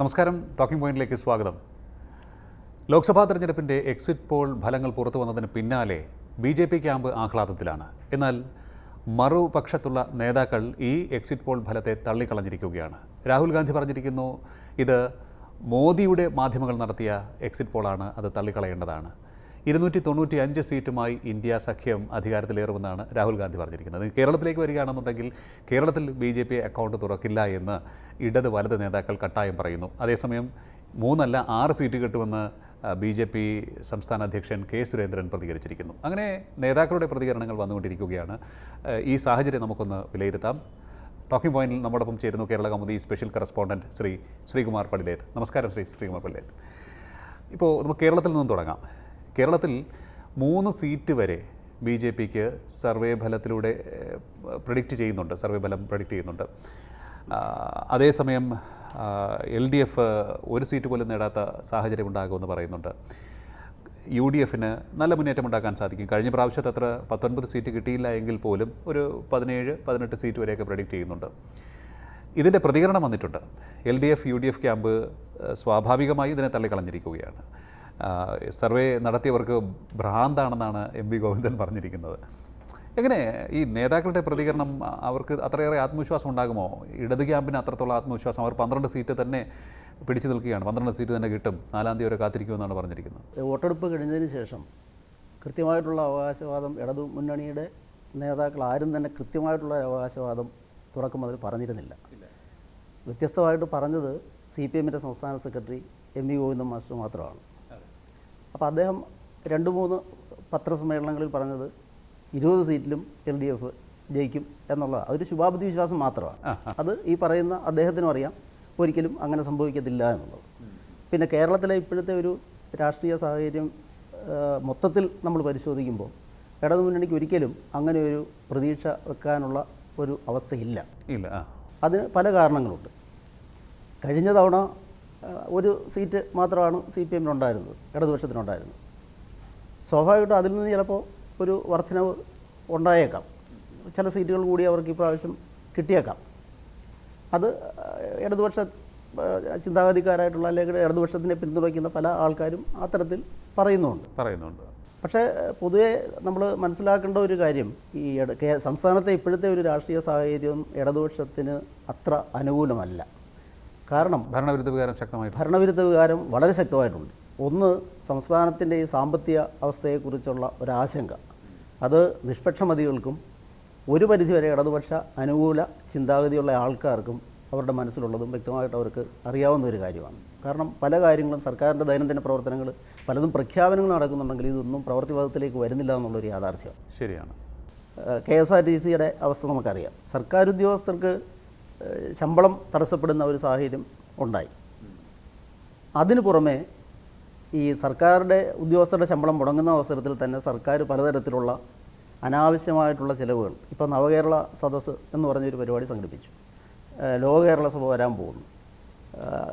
നമസ്കാരം. ടോക്കിംഗ് പോയിന്റിലേക്ക് സ്വാഗതം. ലോക്സഭാ തെരഞ്ഞെടുപ്പിന്റെ എക്സിറ്റ് പോൾ ഫലങ്ങൾ പുറത്തു വന്നതിന് പിന്നാലെ ബി ജെ പി ക്യാമ്പ് ആഹ്ലാദത്തിലാണ്. എന്നാൽ മറുപക്ഷത്തുള്ള നേതാക്കൾ ഈ എക്സിറ്റ് പോൾ ഫലത്തെ തള്ളിക്കളഞ്ഞിരിക്കുകയാണ്. രാഹുൽ ഗാന്ധി പറഞ്ഞിരിക്കുന്നു ഇത് മോദിയുടെ മാധ്യമങ്ങൾ നടത്തിയ എക്സിറ്റ് പോളാണ് അത് തള്ളിക്കളയേണ്ടതാണ്. ഇരുന്നൂറ്റി തൊണ്ണൂറ്റി അഞ്ച് സീറ്റുമായി ഇന്ത്യ സഖ്യം അധികാരത്തിലേറുമെന്നാണ് രാഹുൽ ഗാന്ധി പറഞ്ഞിരിക്കുന്നത്. കേരളത്തിലേക്ക് വരികയാണെന്നുണ്ടെങ്കിൽ കേരളത്തിൽ ബി ജെ പി അക്കൗണ്ട് തുറക്കില്ല എന്ന് ഇടത് വലത് നേതാക്കൾ കട്ടായം പറയുന്നു. അതേസമയം മൂന്നല്ല ആറ് സീറ്റ് കിട്ടുമെന്ന് ബി ജെ പി സംസ്ഥാന അധ്യക്ഷൻ കെ സുരേന്ദ്രൻ പ്രതികരിച്ചിരിക്കുന്നു. അങ്ങനെ നേതാക്കളുടെ പ്രതികരണങ്ങൾ വന്നുകൊണ്ടിരിക്കുകയാണ്. ഈ സാഹചര്യം നമുക്കൊന്ന് വിലയിരുത്താം. ടോക്കിംഗ് പോയിന്റിൽ നമ്മോടൊപ്പം ചേരുന്നു കേരള കൗമുദി സ്പെഷ്യൽ കറസ്പോണ്ടന്റ് ശ്രീ ശ്രീകുമാർ പള്ളിലേത്ത്. നമസ്കാരം ശ്രീ ശ്രീകുമാർ പള്ളിലേത്ത്. ഇപ്പോൾ നമുക്ക് കേരളത്തിൽ നിന്നും തുടങ്ങാം. കേരളത്തിൽ മൂന്ന് സീറ്റ് വരെ ബി ജെ പിക്ക് സർവേ ഫലത്തിലൂടെ പ്രഡിക്റ്റ് ചെയ്യുന്നുണ്ട് സർവേ ഫലം പ്രഡിക്റ്റ് ചെയ്യുന്നുണ്ട് അതേസമയം എൽ ഡി എഫ് ഒരു സീറ്റ് പോലും നേടാത്ത സാഹചര്യം ഉണ്ടാകുമെന്ന് പറയുന്നുണ്ട്. യു ഡി എഫിന് നല്ല മുന്നേറ്റം ഉണ്ടാക്കാൻ സാധിക്കും. കഴിഞ്ഞ പ്രാവശ്യത്തെ അത്ര പത്തൊൻപത് സീറ്റ് കിട്ടിയില്ല എങ്കിൽ പോലും ഒരു പതിനേഴ് പതിനെട്ട് സീറ്റ് വരെയൊക്കെ പ്രഡിക്റ്റ് ചെയ്യുന്നുണ്ട്. ഇതിന്റെ പ്രതികരണം വന്നിട്ടുണ്ട്. L D F U D F camp സ്വാഭാവികമായി ഇതിനെ തള്ളിക്കളഞ്ഞിരിക്കുകയാണ്. സർവേ നടത്തിയവർക്ക് ഭ്രാന്താണെന്നാണ് എം വി ഗോവിന്ദൻ പറഞ്ഞിരിക്കുന്നത്. എങ്ങനെ ഈ നേതാക്കളുടെ പ്രതികരണം അവർക്ക് അത്രയേറെ ആത്മവിശ്വാസം ഉണ്ടാകുമോ? ഇടത് ക്യാമ്പിന് അത്രത്തോളം ആത്മവിശ്വാസം അവർ പന്ത്രണ്ട് സീറ്റ് തന്നെ പിടിച്ചു നിൽക്കുകയാണ്. പന്ത്രണ്ട് സീറ്റ് തന്നെ കിട്ടും. നാലാം തീയതി വരെ കാത്തിരിക്കുമെന്നാണ് പറഞ്ഞിരിക്കുന്നത്. വോട്ടെടുപ്പ് കഴിഞ്ഞതിന് ശേഷം കൃത്യമായിട്ടുള്ള അവകാശവാദം ഇടതു മുന്നണിയുടെ നേതാക്കൾ ആരും തന്നെ കൃത്യമായിട്ടുള്ള അവകാശവാദം തുടക്കം മുതൽ പറഞ്ഞിരുന്നില്ല. വ്യത്യസ്തമായിട്ട് പറഞ്ഞത് സി പി എമ്മിന്റെ സംസ്ഥാന secretary M V Govindan master മാത്രമാണ്. അപ്പോൾ അദ്ദേഹം രണ്ട് മൂന്ന് പത്രസമ്മേളനങ്ങളിൽ പറഞ്ഞത് ഇരുപത് സീറ്റിലും എൽ ഡി എഫ് ജയിക്കും എന്നുള്ളത്. അതൊരു ശുഭാപ്തി വിശ്വാസം മാത്രമാണ്. അത് ഈ പറയുന്ന അദ്ദേഹത്തിനും അറിയാം. ഒരിക്കലും അങ്ങനെ സംഭവിക്കത്തില്ല എന്നുള്ളത്. പിന്നെ കേരളത്തിലെ ഇപ്പോഴത്തെ ഒരു രാഷ്ട്രീയ സാഹചര്യം മൊത്തത്തിൽ നമ്മൾ പരിശോധിക്കുമ്പോൾ ഇടതു മുന്നണിക്ക് ഒരിക്കലും അങ്ങനെ ഒരു പ്രതീക്ഷ വെക്കാനുള്ള ഒരു അവസ്ഥയില്ല. ഇല്ല അതിന് പല കാരണങ്ങളുണ്ട്. കഴിഞ്ഞ തവണ ഒരു സീറ്റ് മാത്രമാണ് സി പി എമ്മിനുണ്ടായിരുന്നത് ഇടതുപക്ഷത്തിനുണ്ടായിരുന്നത്. സ്വാഭാവികമായിട്ടും അതിൽ നിന്ന് ചിലപ്പോൾ ഒരു വർധനവ് ഉണ്ടായേക്കാം. ചില സീറ്റുകൾ കൂടി അവർക്ക് ഇപ്രാവശ്യം കിട്ടിയേക്കാം. അത് ഇടതുപക്ഷ ചിന്താഗതിക്കാരായിട്ടുള്ള അല്ലെങ്കിൽ ഇടതുപക്ഷത്തിനെ പിന്തുണയ്ക്കുന്ന പല ആൾക്കാരും അത്തരത്തിൽ പറയുന്നുണ്ട്. പറയുന്നുണ്ട്. പക്ഷേ പൊതുവെ നമ്മൾ മനസ്സിലാക്കേണ്ട ഒരു കാര്യം ഈ സംസ്ഥാനത്തെ ഇപ്പോഴത്തെ ഒരു രാഷ്ട്രീയ സാഹചര്യം ഇടതുപക്ഷത്തിന് അത്ര അനുകൂലമല്ല. കാരണം ഭരണവിരുദ്ധ വികാരം ശക്തമായി ഭരണവിരുദ്ധ വികാരം വളരെ ശക്തമായിട്ടുണ്ട്. ഒന്ന് സംസ്ഥാനത്തിന്റെ ഈ സാമ്പത്തിക അവസ്ഥയെക്കുറിച്ചുള്ള ഒരാശങ്ക അത് നിഷ്പക്ഷമതികൾക്കും ഒരു പരിധിവരെ ഇടതുപക്ഷ അനുകൂല ചിന്താഗതിയുള്ള ആൾക്കാർക്കും അവരുടെ മനസ്സിലുള്ളതും വ്യക്തമായിട്ട് അവർക്ക് അറിയാവുന്ന ഒരു കാര്യമാണ്. കാരണം പല കാര്യങ്ങളും സർക്കാരിന്റെ ദൈനംദിന പ്രവർത്തനങ്ങൾ പലതും പ്രഖ്യാപനങ്ങൾ നടക്കുന്നുണ്ടെങ്കിൽ ഇതൊന്നും പ്രവൃത്തിവാദത്തിലേക്ക് വരുന്നില്ല എന്നുള്ളൊരു യാഥാർത്ഥ്യം. ശരിയാണ്. കെ എസ് ആർ ടി സിയുടെ അവസ്ഥ നമുക്കറിയാം. സർക്കാർ ഉദ്യോഗസ്ഥർക്ക് ശമ്പളം തടസ്സപ്പെടുന്ന ഒരു സാഹചര്യം ഉണ്ടായി. അതിനു പുറമെ ഈ സർക്കാരുടെ ഉദ്യോഗസ്ഥരുടെ ശമ്പളം മുടങ്ങുന്ന അവസരത്തിൽ തന്നെ സർക്കാർ പലതരത്തിലുള്ള അനാവശ്യമായിട്ടുള്ള ചിലവുകൾ ഇപ്പോൾ നവകേരള സദസ്സ് എന്ന് പറഞ്ഞൊരു പരിപാടി സംഘടിപ്പിച്ചു. ലോകകേരള ലോക കേരള സഭ വരാൻ പോകുന്നു.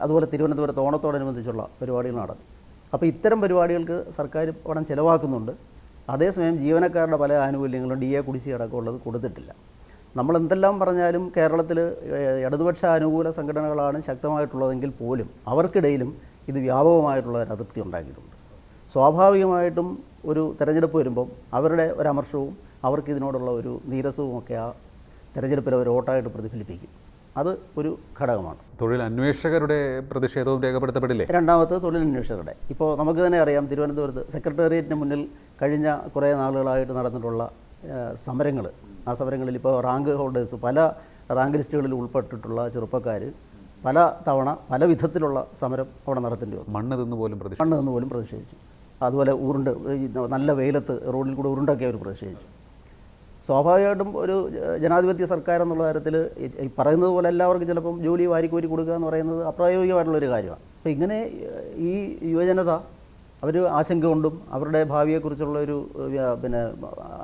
അതുപോലെ തിരുവനന്തപുരത്ത് ഓണത്തോടനുബന്ധിച്ചുള്ള പരിപാടികൾ നടന്നു അപ്പോൾ ഇത്തരം പരിപാടികൾക്ക് സർക്കാർ പണം ചിലവാക്കുന്നുണ്ട്. അതേസമയം ജീവനക്കാരുടെ പല ആനുകൂല്യങ്ങളും ഡി എ കുടിശ്ശിക അടക്കമുള്ളത് കൊടുത്തിട്ടില്ല. നമ്മൾ എന്തെല്ലാം പറഞ്ഞാലും കേരളത്തിൽ ഇടതുപക്ഷ അനുകൂല സംഘടനകളാണ് ശക്തമായിട്ടുള്ളതെങ്കിൽ പോലും അവർക്കിടയിലും ഇത് വ്യാപകമായിട്ടുള്ള ഒരു അതൃപ്തി ഉണ്ടാക്കിയിട്ടുണ്ട്. സ്വാഭാവികമായിട്ടും ഒരു തെരഞ്ഞെടുപ്പ് വരുമ്പം അവരുടെ ഒരു അമർഷവും അവർക്ക് ഇതിനോടുള്ള ഒരു നീരസവും ഒക്കെ ആ തെരഞ്ഞെടുപ്പിൽ അവർ വോട്ടായിട്ട് പ്രതിഫലിപ്പിക്കും. അത് ഒരു ഘടകമാണ്. തൊഴിൽ അന്വേഷകരുടെ പ്രതിഷേധവും രേഖപ്പെടുത്തപ്പെടില്ലേ? രണ്ടാമത്തെ തൊഴിലന്വേഷകരുടെ. ഇപ്പോൾ നമുക്ക് തന്നെ അറിയാം തിരുവനന്തപുരത്ത് സെക്രട്ടേറിയറ്റിന് മുന്നിൽ കഴിഞ്ഞ കുറേ നാളുകളായിട്ട് നടന്നിട്ടുള്ള സമരങ്ങൾ ആ സമരങ്ങളിൽ ഇപ്പോൾ റാങ്ക് ഹോൾഡേഴ്സ് പല റാങ്ക് ലിസ്റ്റുകളിൽ ഉൾപ്പെട്ടിട്ടുള്ള ചെറുപ്പക്കാർ പല തവണ പല വിധത്തിലുള്ള സമരം അവിടെ നടത്തേണ്ടി വന്നു. മണ്ണ് നിന്ന് പോലും മണ്ണ് നിന്ന് പോലും പ്രതിഷേധിച്ചു. അതുപോലെ ഉരുണ്ട് നല്ല വെയിലത്ത് റോഡിൽ കൂടെ ഉരുണ്ടൊക്കെ അവർ പ്രതിഷേധിച്ചു. സ്വാഭാവികമായിട്ടും ഒരു ജനാധിപത്യ സർക്കാർ എന്നുള്ള തരത്തിൽ ഈ- ഈ പറയുന്നത് പോലെ എല്ലാവർക്കും ചിലപ്പം ജോലി വാരിക്കോരി കൊടുക്കുക എന്ന് പറയുന്നത് അപ്രായോഗികമായിട്ടുള്ളൊരു കാര്യമാണ്. അപ്പോൾ ഇങ്ങനെ ഈ യുവജനത അവർ ആശങ്ക കൊണ്ടും അവരുടെ ഭാവിയെക്കുറിച്ചുള്ള ഒരു പിന്നെ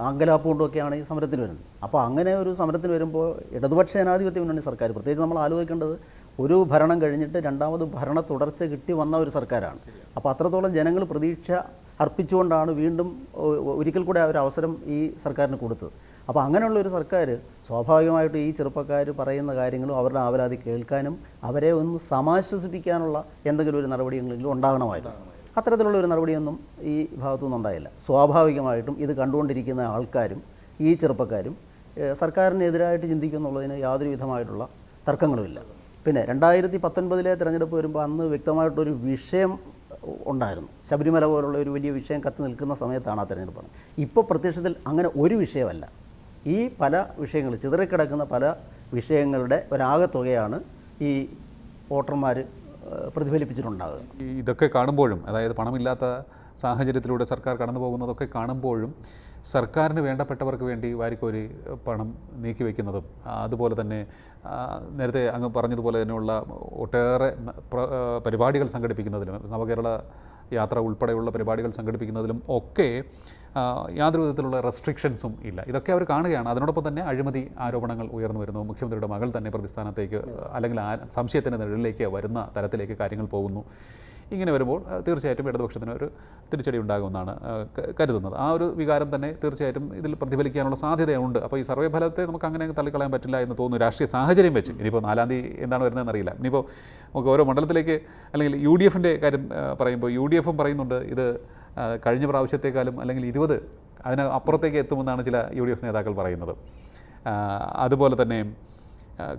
ആങ്കലാപ്പ് കൊണ്ടുമൊക്കെയാണ് ഈ സമരത്തിന് വരുന്നത്. അപ്പോൾ അങ്ങനെ ഒരു സമരത്തിന് വരുമ്പോൾ ഇടതുപക്ഷ ജനാധിപത്യ മുന്നണി സർക്കാർ പ്രത്യേകിച്ച് നമ്മൾ ആലോചിക്കേണ്ടത് ഒരു ഭരണം കഴിഞ്ഞിട്ട് രണ്ടാമത് ഭരണ തുടർച്ച കിട്ടി വന്ന ഒരു സർക്കാരാണ്. അപ്പോൾ അത്രത്തോളം ജനങ്ങൾ പ്രതീക്ഷ അർപ്പിച്ചുകൊണ്ടാണ് വീണ്ടും ഒരിക്കൽ കൂടെ ആ ഒരു അവസരം ഈ സർക്കാരിന് കൊടുത്തത്. അപ്പോൾ അങ്ങനെയുള്ള ഒരു സർക്കാർ സ്വാഭാവികമായിട്ട് ഈ ചെറുപ്പക്കാർ പറയുന്ന കാര്യങ്ങളും അവരുടെ ആവലാതി കേൾക്കാനും അവരെ ഒന്ന് സമാശ്വസിപ്പിക്കാനുള്ള എന്തെങ്കിലും ഒരു നടപടികളെങ്കിലും ഉണ്ടാകണമായിരുന്നു അത്തരത്തിലുള്ള ഒരു നടപടിയൊന്നും ഈ ഭാഗത്തുനിന്ന് ഉണ്ടായില്ല സ്വാഭാവികമായിട്ടും ഇത് കണ്ടുകൊണ്ടിരിക്കുന്ന ആൾക്കാരും ഈ ചെറുപ്പക്കാരും സർക്കാരിനെതിരായിട്ട് ചിന്തിക്കുന്നുള്ളതിന് യാതൊരു വിധമായിട്ടുള്ള തർക്കങ്ങളുമില്ല. പിന്നെ രണ്ടായിരത്തി പത്തൊൻപതിലെ തിരഞ്ഞെടുപ്പ് വരുമ്പോൾ അന്ന് വ്യക്തമായിട്ടൊരു വിഷയം ഉണ്ടായിരുന്നു. ശബരിമല പോലുള്ള ഒരു വലിയ വിഷയം കത്തി നിൽക്കുന്ന സമയത്താണ് ആ തിരഞ്ഞെടുപ്പ് ഇപ്പോൾ പ്രത്യക്ഷത്തിൽ അങ്ങനെ ഒരു വിഷയമല്ല. ഈ പല വിഷയങ്ങൾ ചിതറിക്കിടക്കുന്ന പല വിഷയങ്ങളുടെ ഒരാകത്തുകയാണ് ഈ വോട്ടർമാർ പ്രതിഫലിപ്പിച്ചിട്ടുണ്ടാകുക ഇതൊക്കെ കാണുമ്പോഴും അതായത് പണമില്ലാത്ത സാഹചര്യത്തിലൂടെ സർക്കാർ കടന്നു പോകുന്നതൊക്കെ കാണുമ്പോഴും സർക്കാരിന് വേണ്ടപ്പെട്ടവർക്ക് വേണ്ടി വാരിക്കോരി പണം നീക്കി വയ്ക്കുന്നതും അതുപോലെ തന്നെ നേരത്തെ അങ്ങ് പറഞ്ഞതുപോലെ തന്നെയുള്ള ഒട്ടേറെ പരിപാടികൾ സംഘടിപ്പിക്കുന്നതിലും നവകേരള യാത്ര ഉൾപ്പെടെയുള്ള പരിപാടികൾ സംഘടിപ്പിക്കുന്നതിലും ഒക്കെ യാതൊരു വിധത്തിലുള്ള റെസ്ട്രിക്ഷൻസും ഇല്ല. ഇതൊക്കെ അവർ കാണുകയാണ്. അതിനോടൊപ്പം തന്നെ അഴിമതി ആരോപണങ്ങൾ ഉയർന്നു വരുന്നു. മുഖ്യമന്ത്രിയുടെ മകൾ തന്നെ പ്രതിസ്ഥാനത്തേക്ക് അല്ലെങ്കിൽ സംശയത്തിന്റെ നിഴലിലേക്ക് വരുന്ന തരത്തിലേക്ക് കാര്യങ്ങൾ പോകുന്നു. ഇങ്ങനെ വരുമ്പോൾ തീർച്ചയായിട്ടും ഇടതുപക്ഷത്തിന് ഒരു തിരിച്ചടി ഉണ്ടാകുമെന്നാണ് കരുതുന്നത്. ആ ഒരു വികാരം തന്നെ തീർച്ചയായിട്ടും ഇതിൽ പ്രതിഫലിക്കാനുള്ള സാധ്യതയുണ്ട്. അപ്പോൾ ഈ സർവേ ഫലത്തെ നമുക്ക് അങ്ങനെ തള്ളിക്കളയാൻ പറ്റില്ല എന്ന് തോന്നുന്നു രാഷ്ട്രീയ സാഹചര്യം വെച്ച് ഇനിയിപ്പോൾ നാലാം തീയതി എന്താണ് വരുന്നതെന്ന് അറിയില്ല. ഇനിയിപ്പോൾ നമുക്ക് ഓരോ മണ്ഡലത്തിലേക്ക് അല്ലെങ്കിൽ യു ഡി എഫിന്റെ കാര്യം പറയുമ്പോൾ യു ഡി എഫും പറയുന്നുണ്ട് ഇത് കഴിഞ്ഞ പ്രാവശ്യത്തേക്കാളും അല്ലെങ്കിൽ ഇരുപത് അതിന് അപ്പുറത്തേക്ക് എത്തുമെന്നാണ് ചില യു ഡി എഫ് നേതാക്കൾ പറയുന്നത്. അതുപോലെ തന്നെ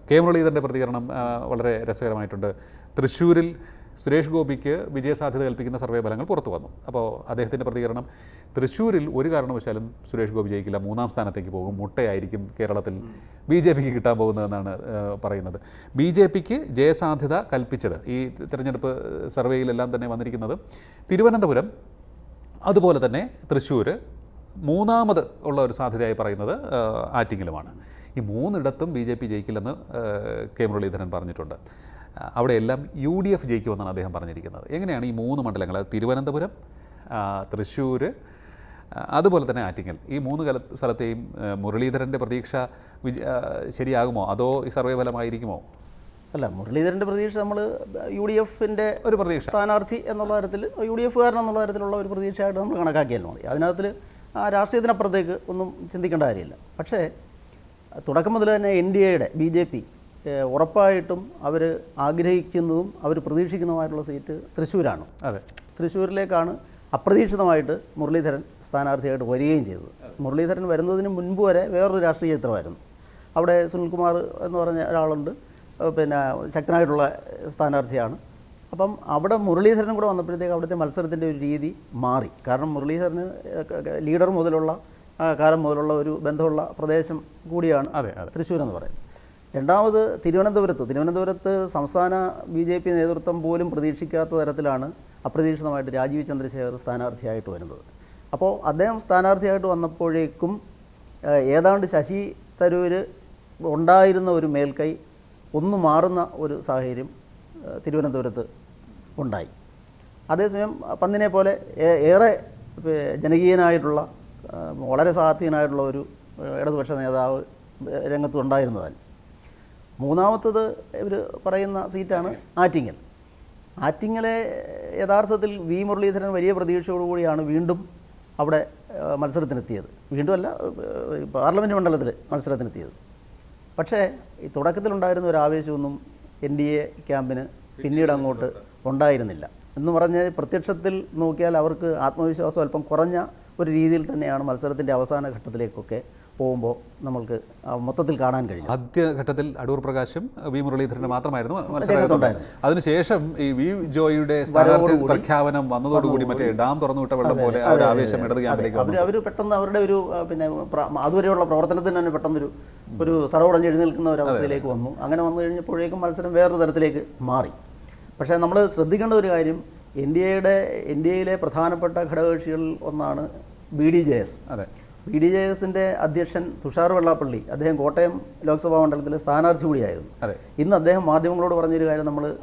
കെ മുരളീധരന്റെ പ്രതികരണം വളരെ രസകരമായിട്ടുണ്ട്. തൃശ്ശൂരിൽ സുരേഷ് ഗോപിക്ക് വിജയസാധ്യത കൽപ്പിക്കുന്ന സർവേ ഫലങ്ങൾ പുറത്തു വന്നു. അപ്പോൾ അദ്ദേഹത്തിന്റെ പ്രതികരണം തൃശ്ശൂരിൽ ഒരു കാരണവശാലും സുരേഷ് ഗോപി ജയിക്കില്ല മൂന്നാം സ്ഥാനത്തേക്ക് പോകും മുട്ടയായിരിക്കും കേരളത്തിൽ ബി ജെ പിക്ക് കിട്ടാൻ പോകുന്നതെന്നാണ് പറയുന്നത്. ബി ജെ പിക്ക് ജയസാധ്യത കൽപ്പിച്ചത് ഈ തിരഞ്ഞെടുപ്പ് സർവേയിലെല്ലാം തന്നെ വന്നിരിക്കുന്നത് തിരുവനന്തപുരം അതുപോലെ തന്നെ തൃശ്ശൂർ മൂന്നാമത് ഉള്ള ഒരു സാധ്യതയായി പറയുന്നത് ആറ്റിങ്ങലുമാണ്. ഈ മൂന്നിടത്തും ബി ജെ പി ജയിക്കില്ലെന്ന് കെ മുരളീധരൻ പറഞ്ഞിട്ടുണ്ട്. അവിടെയെല്ലാം യു ഡി എഫ് ജയിക്കുമെന്നാണ് അദ്ദേഹം പറഞ്ഞിരിക്കുന്നത്. എങ്ങനെയാണ് ഈ മൂന്ന് മണ്ഡലങ്ങൾ? തിരുവനന്തപുരം തൃശ്ശൂർ അതുപോലെ തന്നെ ആറ്റിങ്ങൽ. ഈ മൂന്ന് കല സ്ഥലത്തെയും മുരളീധരന്റെ പ്രതീക്ഷ വിജ ശരിയാകുമോ? അതോ ഈ സർവേ ഫലമായിരിക്കുമോ? അല്ല മുരളീധരന്റെ പ്രതീക്ഷ നമ്മൾ യു ഡി എഫിന്റെ ഒരു പ്രതീക്ഷ. സ്ഥാനാർത്ഥി എന്നുള്ള തരത്തിൽ യു ഡി എഫുകാരൻ എന്നുള്ള തരത്തിലുള്ള ഒരു പ്രതീക്ഷയായിട്ട് നമ്മൾ കണക്കാക്കിയാലും മതി. അതിനകത്തിൽ ആ രാഷ്ട്രീയത്തിനപ്പുറത്തേക്ക് ഒന്നും ചിന്തിക്കേണ്ട കാര്യമില്ല. പക്ഷേ തുടക്കം മുതൽ തന്നെ എൻ ഡി എയുടെ ബി ജെ പി ഉറപ്പായിട്ടും അവർ ആഗ്രഹിക്കുന്നതും അവർ പ്രതീക്ഷിക്കുന്നതുമായിട്ടുള്ള സീറ്റ് തൃശ്ശൂരാണ്. അതെ. തൃശ്ശൂരിലേക്കാണ് അപ്രതീക്ഷിതമായിട്ട് മുരളീധരൻ സ്ഥാനാർത്ഥിയായിട്ട് വരികയും ചെയ്തത്. മുരളീധരൻ വരുന്നതിന് മുൻപ് വരെ വേറൊരു രാഷ്ട്രീയ ചിത്രമായിരുന്നു. അവിടെ സുനിൽകുമാർ എന്ന് പറഞ്ഞ ഒരാളുണ്ട്. പിന്നെ ശക്തനായിട്ടുള്ള സ്ഥാനാർത്ഥിയാണ്. അപ്പം അവിടെ മുരളീധരൻ കൂടെ വന്നപ്പോഴത്തേക്ക് അവിടുത്തെ മത്സരത്തിന്റെ ഒരു രീതി മാറി. കാരണം മുരളീധരന് ലീഡർ മുതലുള്ള കാലം മുതലുള്ള ഒരു ബന്ധമുള്ള പ്രദേശം കൂടിയാണ് തൃശ്ശൂർ എന്ന് പറയുന്നത്. രണ്ടാമത് തിരുവനന്തപുരത്ത് തിരുവനന്തപുരത്ത് സംസ്ഥാന ബി ജെ പി നേതൃത്വം പോലും പ്രതീക്ഷിക്കാത്ത തരത്തിലാണ് അപ്രതീക്ഷിതമായിട്ട് രാജീവ് ചന്ദ്രശേഖർ സ്ഥാനാർത്ഥിയായിട്ട് വരുന്നത്. അപ്പോൾ അദ്ദേഹം സ്ഥാനാർത്ഥിയായിട്ട് വന്നപ്പോഴേക്കും ഏതാണ്ട് ശശി തരൂർ ഉണ്ടായിരുന്ന ഒരു മേൽക്കൈ ഒന്ന് മാറുന്ന ഒരു സാഹചര്യം തിരുവനന്തപുരത്ത് ഉണ്ടായി. അതേസമയം പന്നിനെ പോലെ ഏറെ ജനകീയനായിട്ടുള്ള വളരെ സാധ്യനായിട്ടുള്ള ഒരു ഇടതുപക്ഷ നേതാവ് രംഗത്ത് ഉണ്ടായിരുന്നതാണ് മൂന്നാമത്തത് ഇവർ പറയുന്ന സീറ്റാണ് ആറ്റിങ്ങൽ. ആറ്റിങ്ങലെ യഥാർത്ഥത്തിൽ വി മുരളീധരൻ വലിയ പ്രതീക്ഷയോടുകൂടിയാണ് വീണ്ടും അവിടെ മത്സരത്തിനെത്തിയത്. വീണ്ടും അല്ല പാർലമെന്റ് മണ്ഡലത്തിൽ മത്സരത്തിനെത്തിയത്. പക്ഷേ ഈ തുടക്കത്തിലുണ്ടായിരുന്ന ഒരു ആവേശമൊന്നും എൻ ഡി എ ക്യാമ്പിന് പിന്നീട് അങ്ങോട്ട് ഉണ്ടായിരുന്നില്ല. എന്ന് പറഞ്ഞാൽ പ്രത്യക്ഷത്തിൽ നോക്കിയാൽ അവർക്ക് ആത്മവിശ്വാസം അല്പം കുറഞ്ഞ ഒരു രീതിയിൽ തന്നെയാണ് മത്സരത്തിന്റെ അവസാന ഘട്ടത്തിലേക്കൊക്കെ പോകുമ്പോൾ നമ്മൾക്ക് മൊത്തത്തിൽ കാണാൻ കഴിയും ആദ്യഘട്ടത്തിൽ അടൂർ പ്രകാശും വി മുരളീധരന് മാത്രമായിരുന്നു രംഗത്തുണ്ടായിരുന്നത്. അതിനുശേഷം ഈ വി ജോയിയുടെ സ്ഥാനാർത്ഥി പ്രഖ്യാപനം വന്നതോടുകൂടി മറ്റേ ഡാം തുറന്നു വിട്ട വെള്ളം പോലെ ഒരു ആവേശം ഇടത് ക്യാമ്പിലേക്ക് അവർ അവർ പെട്ടെന്ന് അവരുടെ ഒരു പിന്നെ അതുവരെയുള്ള പ്രവർത്തനത്തിന് തന്നെ പെട്ടെന്നൊരു ഒരു സടവടഞ്ഞ് എഴുന്നേൽക്കുന്ന ഒരു അവസ്ഥയിലേക്ക് വന്നു. അങ്ങനെ വന്നു കഴിഞ്ഞപ്പോഴേക്കും മത്സരം വേറൊരു തരത്തിലേക്ക് മാറി. പക്ഷേ നമ്മൾ ശ്രദ്ധിക്കേണ്ട ഒരു കാര്യം എൻ ഡി എയുടെ എൻ ഡി എയിലെ പ്രധാനപ്പെട്ട ഘടകകക്ഷികളിൽ ഒന്നാണ് ബി ഡി ജെ എസ്. അതെ. ബി ഡി ജെ എസിന്റെ അധ്യക്ഷൻ തുഷാർ വെള്ളാപ്പള്ളി അദ്ദേഹം കോട്ടയം ലോക്സഭാ മണ്ഡലത്തിലെ സ്ഥാനാർത്ഥി കൂടിയായിരുന്നു. ഇന്ന് അദ്ദേഹം മാധ്യമങ്ങളോട് പറഞ്ഞൊരു കാര്യം നമ്മൾ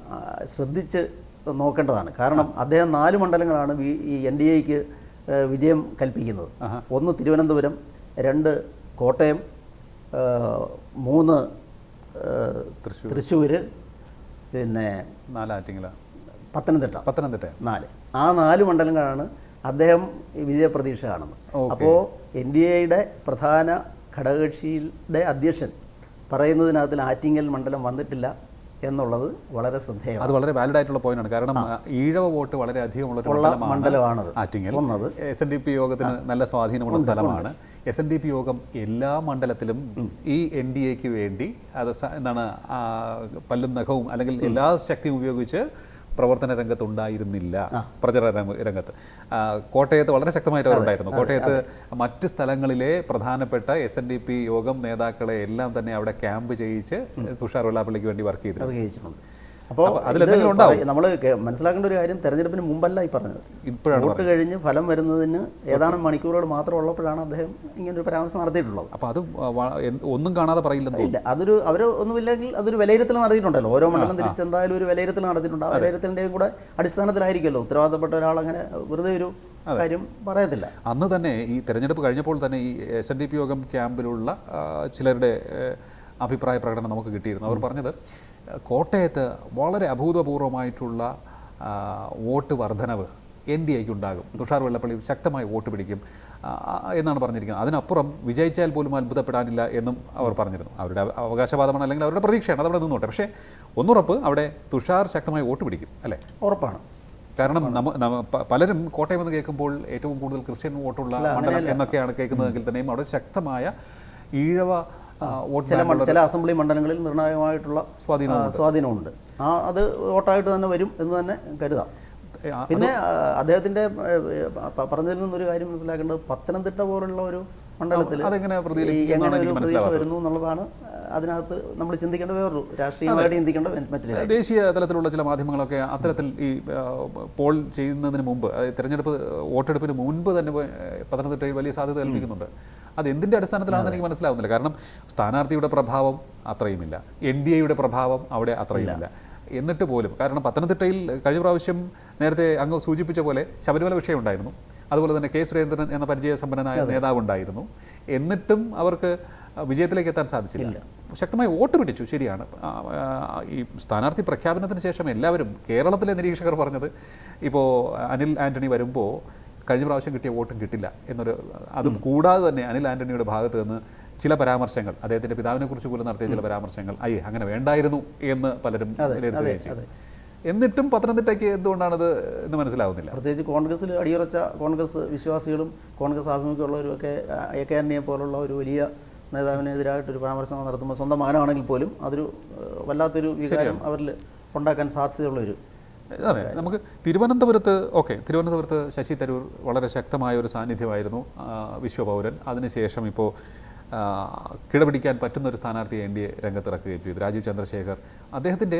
ശ്രദ്ധിച്ച് നോക്കേണ്ടതാണ്. കാരണം അദ്ദേഹം നാല് മണ്ഡലങ്ങളാണ് വി- ഈ എൻ ഡി എക്ക് വിജയം കൽപ്പിക്കുന്നത്. ഒന്ന് തിരുവനന്തപുരം രണ്ട് കോട്ടയം മൂന്ന് തൃശ്ശൂർ. തൃശ്ശൂർ പിന്നെ നാലാറ്റിങ്ങല പത്തനംതിട്ട. പത്തനംതിട്ട. നാല്. ആ നാല് മണ്ഡലങ്ങളാണ് അദ്ദേഹം വിജയപ്രതീക്ഷ കാണുന്നു. അപ്പോൾ എൻ ഡി എയുടെ പ്രധാന ഘടകകക്ഷിയുടെ അധ്യക്ഷൻ പറയുന്നതിനകത്തിൽ ആറ്റിങ്ങൽ മണ്ഡലം വന്നിട്ടില്ല എന്നുള്ളത് വളരെ ശ്രദ്ധേയമാണ്. അത് വളരെ വാലിഡ് ആയിട്ടുള്ള പോയിന്റാണ് കാരണം ഈഴവ വോട്ട് വളരെ അധികമുള്ള മണ്ഡലമാണ് ആറ്റിങ്ങൽ. ഒന്നത്. എസ് എൻ ഡി പി യോഗത്തിന് നല്ല സ്വാധീനമുള്ള സ്ഥലമാണ്. എസ് എൻ ഡി പി യോഗം എല്ലാ മണ്ഡലത്തിലും ഈ എൻ ഡി എക്ക് വേണ്ടി അത് എന്താണ് പല്ലും നഖവും അല്ലെങ്കിൽ എല്ലാ ശക്തിയും ഉപയോഗിച്ച് പ്രവർത്തന രംഗത്തുണ്ടായിരുന്നില്ല പ്രചരണ രംഗ- രംഗത്ത്. കോട്ടയത്ത് വളരെ ശക്തമായിട്ട് അവരുണ്ടായിരുന്നു കോട്ടയത്ത് മറ്റ് സ്ഥലങ്ങളിലെ പ്രധാനപ്പെട്ട എസ് എൻ ഡി പി യോഗം നേതാക്കളെ എല്ലാം തന്നെ അവിടെ ക്യാമ്പ് ചെയ്യിച്ച് തുഷാർ വെള്ളാപ്പള്ളിക്ക് വേണ്ടി വർക്ക് ചെയ്തു ഇറങ്ങിയിട്ടുണ്ട് അപ്പോൾ അതിലെന്തെങ്കിലും ഉണ്ടാവും? നമ്മൾ മനസ്സിലാക്കേണ്ട ഒരു കാര്യം തെരഞ്ഞെടുപ്പിന് മുമ്പല്ല ഈ പറഞ്ഞത്. ഇപ്പോഴാണ് വോട്ട് കഴിഞ്ഞ് ഫലം വരുന്നതിന് ഏതാനും മണിക്കൂറുകൾ മാത്രം ഉള്ളപ്പോഴാണ് അദ്ദേഹം ഇങ്ങനെ ഒരു പരാമർശം നടത്തിയിട്ടുള്ളത്. അപ്പോൾ അത് ഒന്നും കാണാതെ പറയില്ലെന്ന് ഇല്ല അതൊരു അവർ ഒന്നുമില്ലെങ്കിൽ അതൊരു വിലയിരുത്തൽ നടത്തിയിട്ടുണ്ടല്ലോ. ഓരോ മണ്ഡലം തിരിച്ചെന്തായാലും ഒരു വിലയിരുത്തൽ നടത്തിയിട്ടുണ്ട്. ആ വിലയിരുത്തലിന്റെയും കൂടെ അടിസ്ഥാനത്തിലായിരിക്കുമല്ലോ. ഉത്തരവാദിത്തപ്പെട്ട ഒരാൾ അങ്ങനെ വെറുതെ ഒരു കാര്യം പറയത്തില്ല. അന്ന് തന്നെ ഈ തെരഞ്ഞെടുപ്പ് കഴിഞ്ഞപ്പോൾ തന്നെ ഈ എസ് എൻ ഡി പി യോഗം ക്യാമ്പിലുള്ള ചിലരുടെ അഭിപ്രായ പ്രകടനം നമുക്ക് കിട്ടിയിരുന്നു. അവർ പറഞ്ഞത് കോട്ടയത്ത് വളരെ അഭൂതപൂർവമായിട്ടുള്ള വോട്ട് വർധനവ് എൻ ഡി എക്ക് ഉണ്ടാകും. തുഷാർ വെള്ളപ്പള്ളി ശക്തമായി വോട്ട് പിടിക്കും എന്നാണ് പറഞ്ഞിരിക്കുന്നത്. അതിനപ്പുറം വിജയിച്ചാൽ പോലും അത്ഭുതപ്പെടാനില്ല എന്നും അവർ പറഞ്ഞിരുന്നു. അവരുടെ അവ- അവകാശവാദമാണ് അല്ലെങ്കിൽ അവരുടെ പ്രതീക്ഷയാണ്. അതവിടെ നിന്നോട്ടെ. പക്ഷേ ഒന്നുറപ്പ് അവിടെ തുഷാർ ശക്തമായി വോട്ട് പിടിക്കും അല്ലേ? ഉറപ്പാണ്. കാരണം നമ്മ പലരും കോട്ടയം എന്ന് കേൾക്കുമ്പോൾ ഏറ്റവും കൂടുതൽ ക്രിസ്ത്യൻ വോട്ടുള്ള മണ്ഡലം എന്നൊക്കെയാണ് കേൾക്കുന്നതെങ്കിൽ തന്നെയും അവിടെ ശക്തമായ ഈഴവ ചില ചില അസംബ്ലി മണ്ഡലങ്ങളിൽ നിർണായകമായിട്ടുള്ള സ്വാധീനം സ്വാധീനമുണ്ട്. ആ അത് വോട്ടായിട്ട് തന്നെ വരും എന്ന് തന്നെ കരുതാം. പിന്നെ അദ്ദേഹത്തിന്റെ പറഞ്ഞതിൽ നിന്നൊരു കാര്യം മനസ്സിലാക്കേണ്ടത് പത്തനംതിട്ട പോലുള്ള ഒരു മണ്ഡലത്തിൽ എങ്ങനെ ഒരു പ്രതീക്ഷ വരുന്നു എന്നുള്ളതാണ് അതിനകത്ത് നമ്മൾ ചിന്തിക്കേണ്ട വേറൊരു രാഷ്ട്രീയമായിട്ട് ചിന്തിക്കേണ്ട മറ്റൊരു ദേശീയ തലത്തിലുള്ള ചില മാധ്യമങ്ങളൊക്കെ അത്തരത്തിൽ ഈ പോൾ ചെയ്യുന്നതിന് മുമ്പ് തെരഞ്ഞെടുപ്പ് വോട്ടെടുപ്പിന് മുൻപ് തന്നെ പത്തനംതിട്ടയിൽ വലിയ സാധ്യത കൽപ്പിക്കുന്നുണ്ട്. അത് എന്തിന്റെ അടിസ്ഥാനത്തിലാണെന്ന് എനിക്ക് മനസ്സിലാവുന്നില്ല. കാരണം സ്ഥാനാർത്ഥിയുടെ പ്രഭാവം അത്രയുമില്ല. എൻ ഡി എയുടെ പ്രഭാവം അവിടെ അത്രയുമില്ല. എന്നിട്ട് പോലും കാരണം പത്തനംതിട്ടയിൽ കഴിഞ്ഞ പ്രാവശ്യം നേരത്തെ അങ്ങ് സൂചിപ്പിച്ച പോലെ ശബരിമല വിഷയം ഉണ്ടായിരുന്നു. അതുപോലെ തന്നെ കെ സുരേന്ദ്രൻ എന്ന പരിചയസമ്പന്നനായ നേതാവ് ഉണ്ടായിരുന്നു. എന്നിട്ടും അവർക്ക് വിജയത്തിലേക്ക് എത്താൻ സാധിച്ചില്ല. ശക്തമായി വോട്ട് പിടിച്ചു. ശരിയാണ്. ഈ സ്ഥാനാർത്ഥി പ്രഖ്യാപനത്തിന് ശേഷം എല്ലാവരും കേരളത്തിലെ നിരീക്ഷകർ പറഞ്ഞത് ഇപ്പോൾ അനിൽ ആന്റണി വരുമ്പോൾ കഴിഞ്ഞ പ്രാവശ്യം കിട്ടിയ വോട്ടും കിട്ടില്ല എന്നൊരു അതും കൂടാതെ തന്നെ അനിൽ ആന്റണിയുടെ ഭാഗത്ത് നിന്ന് ചില പരാമർശങ്ങൾ അദ്ദേഹത്തിന്റെ പിതാവിനെ കുറിച്ച് പോലും നടത്തിയ ചില പരാമർശങ്ങൾ അയ്യേ അങ്ങനെ വേണ്ടായിരുന്നു എന്ന് പലരും വിലയിരുത്തുകയും ചെയ്തു. എന്നിട്ടും പത്തനംതിട്ടയ്ക്ക് എന്തുകൊണ്ടാണത് എന്ന് മനസ്സിലാവുന്നില്ല. പ്രത്യേകിച്ച് കോൺഗ്രസ്സിൽ അടിയുറച്ച കോൺഗ്രസ് വിശ്വാസികളും കോൺഗ്രസ് ആഭിമുഖ്യമുള്ളവരും ഒക്കെ എ കെ ആന്റണിയെ പോലുള്ള ഒരു വലിയ നേതാവിനെതിരായിട്ടൊരു പരാമർശം നടത്തുമ്പോൾ സ്വന്തം മാനമാണെങ്കിൽ പോലും അതൊരു വല്ലാത്തൊരു വികാരം അവരിൽ ഉണ്ടാക്കാൻ സാധ്യതയുള്ള ഒരു അതെ നമുക്ക് തിരുവനന്തപുരത്ത് ഓക്കെ തിരുവനന്തപുരത്ത് ശശി തരൂർ വളരെ ശക്തമായ ഒരു സാന്നിധ്യമായിരുന്നു വിശ്വപൗരൻ. അതിനുശേഷം ഇപ്പോൾ കിടപിടിക്കാൻ പറ്റുന്ന ഒരു സ്ഥാനാർത്ഥിയെ എൻ ഡി എ രംഗത്തിറക്കുകയും ചെയ്തു. രാജീവ് ചന്ദ്രശേഖർ. അദ്ദേഹത്തിന്റെ